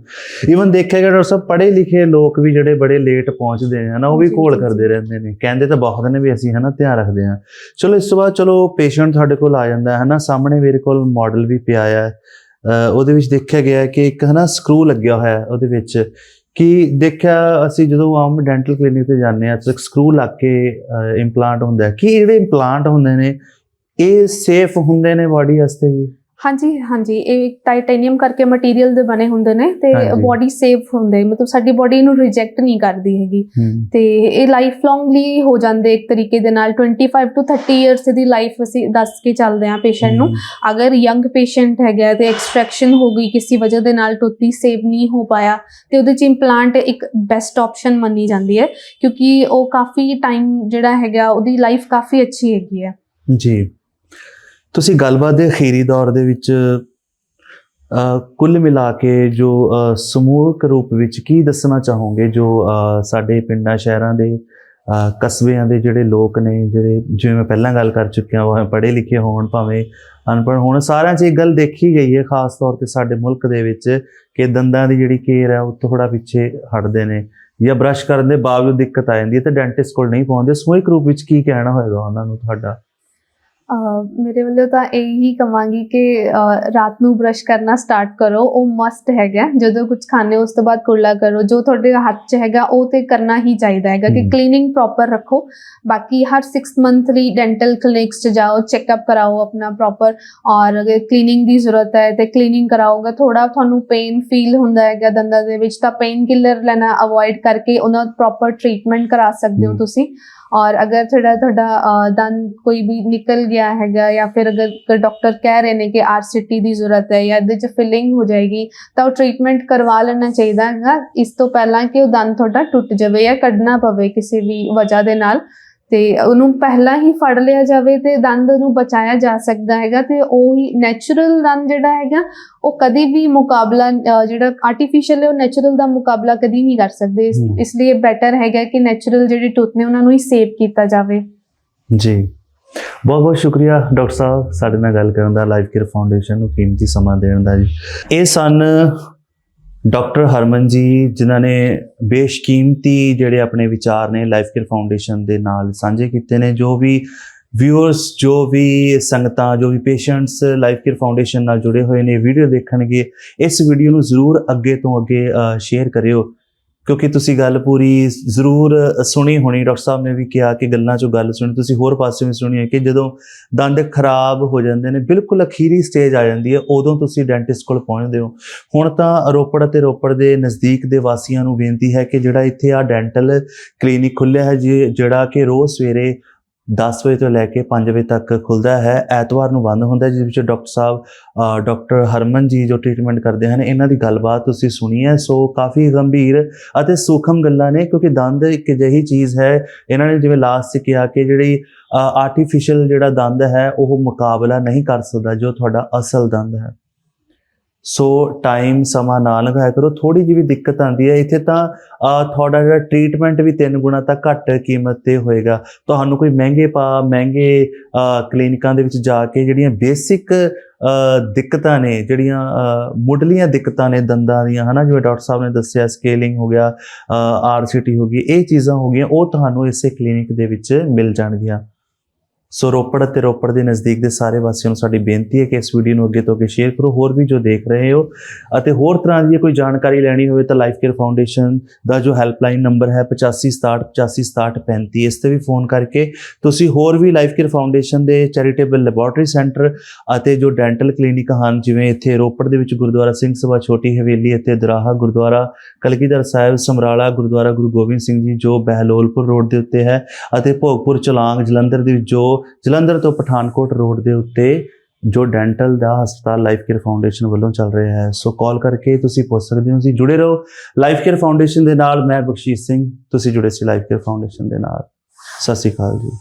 ਈਵਨ ਦੇਖਿਆ ਗਿਆ ਡਾਕਟਰ ਸਾਹਿਬ ਪੜ੍ਹੇ ਲਿਖੇ ਲੋਕ ਵੀ ਜਿਹੜੇ ਬੜੇ ਲੇਟ ਪਹੁੰਚਦੇ ਨੇ ਹਨਾ ਉਹ ਵੀ ਕੋਲ ਕਰਦੇ ਰਹਿੰਦੇ ਨੇ। ਕਹਿੰਦੇ ਤਾਂ ਬਹੁਤ ਨੇ ਵੀ ਅਸੀਂ ਹਨਾ ਧਿਆਨ ਰੱਖਦੇ ਹਾਂ। ਚਲੋ ਇਸ ਤੋਂ ਬਾਅਦ ਚਲੋ ਪੇਸ਼ੈਂਟ ਤੁਹਾਡੇ ਕੋਲ ਆ ਜਾਂਦਾ ਹੈ ਹਨਾ ਸਾਹਮਣੇ ਮੇਰੇ ਕੋਲ ਮਾਡਲ ਵੀ ਪਿਆ ਅਹ ਉਹਦੇ ਵਿੱਚ ਦੇਖਿਆ ਗਿਆ ਕਿ ਇੱਕ ਹਨਾ ਸਕਰੂ ਲੱਗਿਆ ਹੋਇਆ ਉਹਦੇ ਵਿੱਚ। ਕਿ ਦੇਖਿਆ ਅਸੀਂ ਜਦੋਂ ਆਮ ਡੈਂਟਲ ਕਲੀਨਿਕ ਤੇ ਜਾਂਦੇ ਆ ਤਾਂ ਸਕਰੂ ਲੱਗ ਕੇ ਇੰਪਲਾਂਟ ਹੁੰਦਾ ਹੈ। ਕਿ ਜਿਹੜੇ ਇੰਪਲਾਂਟ ਹੁੰਦੇ ਨੇ, ਇਹ ਸੇਫ ਹੁੰਦੇ ਨੇ ਬਾਡੀ ਵਾਸਤੇ ਜੀ? ਹਾਂਜੀ ਹਾਂਜੀ। ਇਹ ਟਾਈਟੇਨੀਅਮ ਕਰਕੇ ਮਟੀਰੀਅਲ ਦੇ ਬਣੇ ਹੁੰਦੇ ਨੇ ਤੇ। ਬਾਡੀ ਸੇਫ ਹੁੰਦੇ। ਮਤਲਬ ਸਾਡੀ ਬਾਡੀ ਨੂੰ ਰਿਜੈਕਟ ਨਹੀਂ ਕਰਦੀ ਹੈਗੀ। ਤੇ ਇਹ ਲਾਈਫ ਲੌਂਗ ਲਈ ਹੋ ਜਾਂਦੇ ਇੱਕ ਤਰੀਕੇ ਦੇ ਨਾਲ। 25 ਤੋਂ 30 ਇਅਰਸ ਦੀ ਲਾਈਫ ਅਸੀਂ ਦੱਸ ਕੇ ਚੱਲਦੇ ਆ ਪੇਸ਼ੈਂਟ ਨੂੰ। ਅਗਰ ਯੰਗ ਪੇਸ਼ੈਂਟ ਹੈਗਾ ਤੇ ਐਕਸਟ੍ਰੈਕਸ਼ਨ ਹੋ ਗਈ ਕਿਸੇ ਵਜ੍ਹਾ ਦੇ ਨਾਲ ਟੁੱਟੀ ਸੇਵ ਨਹੀਂ ਹੋ ਪਾਇਆ ਤੇ ਉਹਦੇ ਚ ਇੰਪਲਾਂਟ ਇੱਕ ਬੈਸਟ ਆਪਸ਼ਨ ਮੰਨੀ ਜਾਂਦੀ ਹੈ। ਕਿਉਂਕਿ ਉਹ ਕਾਫੀ ਟਾਈਮ ਜਿਹੜਾ ਹੈਗਾ ਉਹਦੀ ਲਾਈਫ ਕਾਫੀ ਅੱਛੀ ਹੈਗੀ ਹੈ। ਜੀ। ਤੁਸੀਂ ਗੱਲਬਾਤ ਦੇ ਅਖੀਰੀ ਦੌਰ ਦੇ ਵਿੱਚ ਕੁੱਲ ਮਿਲਾ ਕੇ ਜੋ ਅ, ਸਮੂਹਕ ਰੂਪ ਵਿੱਚ ਕੀ ਦੱਸਣਾ ਚਾਹੋਗੇ? ਜੋ ਸਾਡੇ ਪਿੰਡਾਂ ਸ਼ਹਿਰਾਂ ਦੇ ਕਸਬਿਆਂ ਦੇ ਜਿਹੜੇ ਲੋਕ ਨੇ ਜਿਹੜੇ ਜਿਵੇਂ ਮੈਂ ਪਹਿਲਾਂ ਗੱਲ ਕਰ ਚੁੱਕਿਆ ਹਾਂ ਪੜ੍ਹੇ ਲਿਖੇ ਹੋਣ ਭਾਵੇਂ ਅਨਪੜ੍ਹ ਹੋਣ ਸਾਰਿਆਂ 'ਚ ਇਹ ਗੱਲ ਦੇਖੀ ਗਈ ਹੈ ਖਾਸ ਤੌਰ ਤੇ ਸਾਡੇ ਮੁਲਕ ਦੇ ਵਿੱਚ ਕਿ ਦੰਦਾਂ ਦੀ ਜਿਹੜੀ ਕੇਅਰ ਹੈ ਉਹ ਥੋੜਾ ਪਿੱਛੇ ਹਟਦੇ ਨੇ ਜਾਂ ਬ੍ਰਸ਼ ਕਰਨ ਦੇ ਬਾਵਜੂਦ ਦਿੱਕਤ ਆ ਜਾਂਦੀ ਹੈ ਤੇ ਡੈਂਟਿਸਟ ਕੋਲ ਨਹੀਂ ਪਹੁੰਚਦੇ। ਸਮੂਹਿਕ ਰੂਪ ਵਿੱਚ ਕੀ ਕਹਿਣਾ ਹੋਏਗਾ ਉਹਨਾਂ ਨੂੰ ਤੁਹਾਡਾ? ਮੇਰੇ ਵੱਲੋਂ ਤਾਂ ਇਹੀ ਕਵਾਂਗੀ ਕਿ ਰਾਤ ਨੂੰ ਬ੍ਰਸ਼ ਕਰਨਾ ਸਟਾਰਟ ਕਰੋ। ਉਹ ਮਸਟ ਹੈਗਾ। ਜਦੋਂ ਕੁਝ ਖਾਣੇ ਉਸ ਤੋਂ ਬਾਅਦ ਕੁਰਲਾ ਕਰੋ। ਜੋ ਤੁਹਾਡੇ ਹੱਥ 'ਚ ਹੈਗਾ ਉਹ ਤੇ ਕਰਨਾ ਹੀ ਚਾਹੀਦਾ ਹੈਗਾ ਕਿ। ਕਲੀਨਿੰਗ ਪ੍ਰੋਪਰ ਰੱਖੋ। ਬਾਕੀ ਹਰ 6 ਮੰਥਲੀ ਡੈਂਟਲ ਕਲੀਨਿਕਸ 'ਚ ਜਾਓ ਚੈੱਕਅਪ ਕਰਾਓ ਆਪਣਾ ਪ੍ਰੋਪਰ ਔਰ ਅਗਰ ਕਲੀਨਿੰਗ ਦੀ ਜ਼ਰੂਰਤ ਹੈ ਤੇ ਕਲੀਨਿੰਗ ਕਰਾਓਗੇ। ਥੋੜਾ ਤੁਹਾਨੂੰ ਪੇਨ ਫੀਲ ਹੁੰਦਾ ਹੈਗਾ ਦੰਦਾਂ ਦੇ ਵਿੱਚ ਤਾਂ ਪੇਨ ਕਿਲਰ ਲੈਣਾ ਅਵੋਇਡ ਕਰਕੇ ਉਹਨਾਂ ਪ੍ਰੋਪਰ ਟ੍ਰੀਟਮੈਂਟ ਕਰਾ ਸਕਦੇ ਹੋ। ਤੁਸੀਂ। ਔਰ ਅਗਰ ਤੁਹਾਡਾ ਤੁਹਾਡਾ ਅਹ, ਦੰਦ ਕੋਈ ਵੀ ਨਿਕਲ ਗਿਆ ਹੈਗਾ ਜਾਂ ਫਿਰ ਅਗਰ ਡਾਕਟਰ ਕਹਿ ਰਹੇ ਨੇ ਕਿ ਆਰਸੀਟੀ ਦੀ ਜ਼ਰੂਰਤ ਹੈ ਜਾਂ ਇਹਦੇ ਚ ਫਿਲਿੰਗ ਹੋ ਜਾਏਗੀ ਤਾਂ ਉਹ ਟ੍ਰੀਟਮੈਂਟ ਕਰਵਾ ਲੈਣਾ ਚਾਹੀਦਾ ਹੈਗਾ। ਇਸ ਤੋਂ ਪਹਿਲਾਂ ਕਿ ਉਹ ਦੰਦ ਤੁਹਾਡਾ ਟੁੱਟ ਜਾਵੇ ਜਾਂ ਕੱਢਣਾ ਪਵੇ ਕਿਸੇ ਵੀ ਵਜ੍ਹਾ ਦੇ ਨਾਲ। ਤੇ ਉਹਨੂੰ ਪਹਿਲਾਂ ਹੀ ਫੜ ਲਿਆ ਜਾਵੇ ਤੇ ਦੰਦ ਨੂੰ ਬਚਾਇਆ ਜਾ ਸਕਦਾ ਹੈਗਾ ਤੇ ਉਹ ਹੀ ਨੈਚੁਰਲ ਦੰਦ ਜਿਹੜਾ ਹੈਗਾ ਉਹ ਕਦੀ ਵੀ ਮੁਕਾਬਲਾ ਜਿਹੜਾ ਆਰਟੀਫੀਸ਼ੀਅਲ ਹੈ ਉਹ ਨੈਚੁਰਲ ਦਾ ਮੁਕਾਬਲਾ ਕਦੀ ਨਹੀਂ ਕਰ ਸਕਦੇ। ਇਸ- ਲਈ ਬੈਟਰ ਹੈਗਾ ਕਿ ਨੈਚੁਰਲ ਜਿਹੜੀ ਟੂਥ ਨੇ ਉਹਨਾਂ ਨੂੰ ਹੀ ਸੇਵ ਕੀਤਾ ਜਾਵੇ। ਜੀ। ਬਹੁਤ ਬਹੁਤ ਸ਼ੁਕਰੀਆ ਡਾਕਟਰ ਸਾਹਿਬ ਸਾਡੇ ਨਾਲ ਗੱਲ ਕਰਨ ਦਾ ਲਾਈਫ ਕੇਅਰ ਫਾਊਂਡੇਸ਼ਨ ਨੂੰ ਕੀਮਤੀ ਸਮਾਂ ਦੇਣ ਦਾ ਜੀ। ਇਹ ਸਨ ਡਾਕਟਰ ਹਰਮਨ ਜੀ, ਜਿਨ੍ਹਾਂ ਨੇ ਬੇਸ਼ਕੀਮਤੀ ਜਿਹੜੇ ਆਪਣੇ ਵਿਚਾਰ ਨੇ ਲਾਈਫ ਕੇਅਰ ਫਾਊਂਡੇਸ਼ਨ ਦੇ ਨਾਲ ਸਾਂਝੇ ਕੀਤੇ ਨੇ, ਜੋ ਵੀ ਵਿਊਅਰਸ ਜੋ ਵੀ ਸੰਗਤਾਂ, ਜੋ ਵੀ ਪੇਸ਼ੈਂਟਸ ਲਾਈਫ ਕੇਅਰ ਫਾਊਂਡੇਸ਼ਨ ਨਾਲ ਜੁੜੇ ਹੋਏ ਨੇ ਵੀਡੀਓ ਦੇਖਣਗੇ, ਇਸ ਵੀਡੀਓ ਨੂੰ ਜ਼ਰੂਰ ਅੱਗੇ ਤੋਂ ਅੱਗੇ ਸ਼ੇਅਰ ਕਰਿਓ। ਕਿਉਂਕਿ ਤੁਸੀਂ ਗੱਲ ਪੂਰੀ ਜ਼ਰੂਰ ਸੁਣੀ ਹੋਣੀ, ਡਾਕਟਰ ਸਾਹਿਬ ਨੇ ਵੀ ਕਿਹਾ ਕਿ ਗੱਲਾਂ 'ਚੋਂ ਗੱਲ ਸੁਣੀ, ਤੁਸੀਂ ਹੋਰ ਪਾਸੇ ਵੀ ਸੁਣੀ ਹੈ ਕਿ ਜਦੋਂ ਦੰਦ ਖਰਾਬ ਹੋ ਜਾਂਦੇ ਨੇ, ਬਿਲਕੁਲ ਅਖੀਰੀ ਸਟੇਜ ਆ ਜਾਂਦੀ ਹੈ, ਉਦੋਂ ਤੁਸੀਂ ਡੈਂਟਿਸਟ ਕੋਲ ਪਹੁੰਚਦੇ ਹੋ। ਹੁਣ ਤਾਂ ਰੋਪੜ ਅਤੇ ਰੋਪੜ ਦੇ ਨਜ਼ਦੀਕ ਦੇ ਵਾਸੀਆਂ ਨੂੰ ਬੇਨਤੀ ਹੈ ਕਿ ਜਿਹੜਾ ਇੱਥੇ ਆ ਡੈਂਟਲ ਕਲੀਨਿਕ ਖੁੱਲਿਆ ਹੈ, ਜੀ ਜਿਹੜਾ ਕਿ ਰੋਜ਼ ਸਵੇਰੇ 10 ਵਜੇ ਤੋਂ ਲੈ ਕੇ 5 ਵਜੇ ਤੱਕ ਖੁੱਲਦਾ ਹੈ। ਐਤਵਾਰ ਨੂੰ ਬੰਦ ਹੁੰਦਾ ਜਿਸ ਵਿੱਚ ਡਾਕਟਰ ਸਾਹਿਬ ਅ, ਡਾਕਟਰ ਹਰਮਨ ਜੀ ਜੋ ਟ੍ਰੀਟਮੈਂਟ ਕਰਦੇ ਹਨ ਇਹਨਾਂ ਦੀ ਗੱਲਬਾਤ ਤੁਸੀਂ ਸੁਣੀ ਹੈ। ਸੋ ਕਾਫੀ ਗੰਭੀਰ ਅਤੇ ਸੂਖਮ ਗੱਲਾਂ ਨੇ ਕਿਉਂਕਿ ਦੰਦ ਇੱਕ ਅਜਿਹੀ ਚੀਜ਼ ਹੈ ਇਹਨਾਂ ਨੇ ਜਿਵੇਂ ਲਾਸਟ 'ਚ ਕਿਹਾ ਕਿ ਜਿਹੜੀ ਆਰਟੀਫੀਸ਼ੀਅਲ ਜਿਹੜਾ ਦੰਦ ਹੈ ਉਹ ਮੁਕਾਬਲਾ ਨਹੀਂ ਕਰ ਸਕਦਾ ਜੋ ਤੁਹਾਡਾ ਅਸਲ ਦੰਦ ਹੈ। ਸੋ ਟਾਈਮ ਸਮਾਂ ਨਾ ਲਗਾਇਆ ਕਰੋ ਥੋੜੀ ਜਿਹੀ ਵੀ ਦਿੱਕਤ ਆਉਂਦੀ ਹੈ। ਇੱਥੇ ਤਾਂ ਤੁਹਾਡਾ ਜਿਹੜਾ ਟ੍ਰੀਟਮੈਂਟ ਵੀ ਤਿੰਨ ਗੁਣਾ ਤਾਂ ਘੱਟ ਕੀਮਤ ਤੇ ਹੋਏਗਾ। ਤੁਹਾਨੂੰ ਕੋਈ ਮਹਿੰਗੇ ਪਾ, ਮਹਿੰਗੇ ਕਲੀਨਿਕਾਂ ਦੇ ਵਿੱਚ ਜਾ ਕੇ ਜਿਹੜੀਆਂ ਬੇਸਿਕ ਦਿੱਕਤਾਂ ਨੇ, ਜਿਹੜੀਆਂ ਮੁੱਢਲੀਆਂ ਦਿੱਕਤਾਂ ਨੇ ਦੰਦਾਂ ਦੀਆਂ, ਹਨਾ? ਜਿਵੇਂ ਡਾਕਟਰ ਸਾਹਿਬ ਨੇ ਦੱਸਿਆ ਸਕੇਲਿੰਗ ਹੋ ਗਿਆ ਆਰਸੀਟੀ ਹੋ ਗਈ, ਇਹ ਚੀਜ਼ਾਂ ਹੋ ਗਈਆਂ, ਉਹ ਤੁਹਾਨੂੰ ਇਸੇ ਕਲੀਨਿਕ ਦੇ ਵਿੱਚ ਮਿਲ ਜਾਣਗੀਆਂ। ਸੋ ਰੋਪੜ ਅਤੇ ਰੋਪੜ ਦੇ ਨਜ਼ਦੀਕ ਦੇ ਸਾਰੇ ਵਾਸੀਆਂ ਨੂੰ ਸਾਡੀ ਬੇਨਤੀ ਹੈ ਕਿ ਇਸ ਵੀਡੀਓ ਨੂੰ ਅੱਗੇ ਤੋਂ ਅੱਗੇ ਸ਼ੇਅਰ ਕਰੋ, ਹੋਰ ਵੀ ਜੋ ਦੇਖ ਰਹੇ ਹੋ ਅਤੇ ਹੋਰ ਤਰ੍ਹਾਂ ਦੀ ਕੋਈ ਜਾਣਕਾਰੀ ਲੈਣੀ ਹੋਵੇ ਤਾਂ ਲਾਈਫ ਕੇਅਰ ਫਾਊਂਡੇਸ਼ਨ ਦਾ ਜੋ ਹੈਲਪਲਾਈਨ ਨੰਬਰ ਹੈ 8567855735 ਇਸ ਤੇ ਵੀ ਫੋਨ ਕਰਕੇ ਤੁਸੀਂ ਹੋਰ ਵੀ ਲਾਈਫ ਕੇਅਰ ਫਾਊਂਡੇਸ਼ਨ ਦੇ ਚੈਰੀਟੇਬਲ ਲੈਬੋਰੇਟਰੀ ਸੈਂਟਰ ਅਤੇ ਜੋ ਡੈਂਟਲ ਕਲੀਨਿਕ ਹਨ, ਜਿਵੇਂ ਇੱਥੇ ਰੋਪੜ ਦੇ ਵਿੱਚ ਗੁਰਦੁਆਰਾ ਸਿੰਘ ਸਭਾ, ਛੋਟੀ ਹਵੇਲੀ ਅਤੇ ਦਰਾਹਾ ਗੁਰਦੁਆਰਾ, ਕਲਗੀਧਰ ਸਾਹਿਬ, ਸਮਰਾਲਾ ਗੁਰਦੁਆਰਾ ਗੁਰੂ ਗੋਬਿੰਦ ਸਿੰਘ ਜੀ, ਜੋ ਬਹਿਲੋਲਪੁਰ ਰੋਡ ਦੇ ਉੱਤੇ ਹੈ ਅਤੇ ਭੋਗਪੁਰ, ਚਲਾਂਗ, ਜਲੰਧਰ ਦੇ ਵਿੱਚ ਜੋ ਜਲੰਧਰ ਤੋਂ ਪਠਾਨਕੋਟ ਰੋਡ ਦੇ ਉੱਤੇ ਜੋ ਡੈਂਟਲ ਦਾ ਹਸਪਤਾਲ ਲਾਈਫ ਕੇਅਰ ਫਾਊਂਡੇਸ਼ਨ ਵੱਲੋਂ ਚੱਲ ਰਿਹਾ ਹੈ। ਸੋ ਕਾਲ ਕਰਕੇ ਤੁਸੀਂ ਪੁੱਛ ਸਕਦੇ ਹੋ, ਤੁਸੀਂ ਜੁੜੇ ਰਹੋ ਲਾਈਫ ਕੇਅਰ ਫਾਊਂਡੇਸ਼ਨ ਦੇ ਨਾਲ। ਮੈਂ ਬਖਸ਼ੀਸ਼ ਸਿੰਘ, ਤੁਸੀਂ ਜੁੜੇ ਸੀ ਲਾਈਫ ਕੇਅਰ ਫਾਊਂਡੇਸ਼ਨ ਦੇ ਨਾਲ। ਸਤਿ ਸ਼੍ਰੀ ਅਕਾਲ ਜੀ।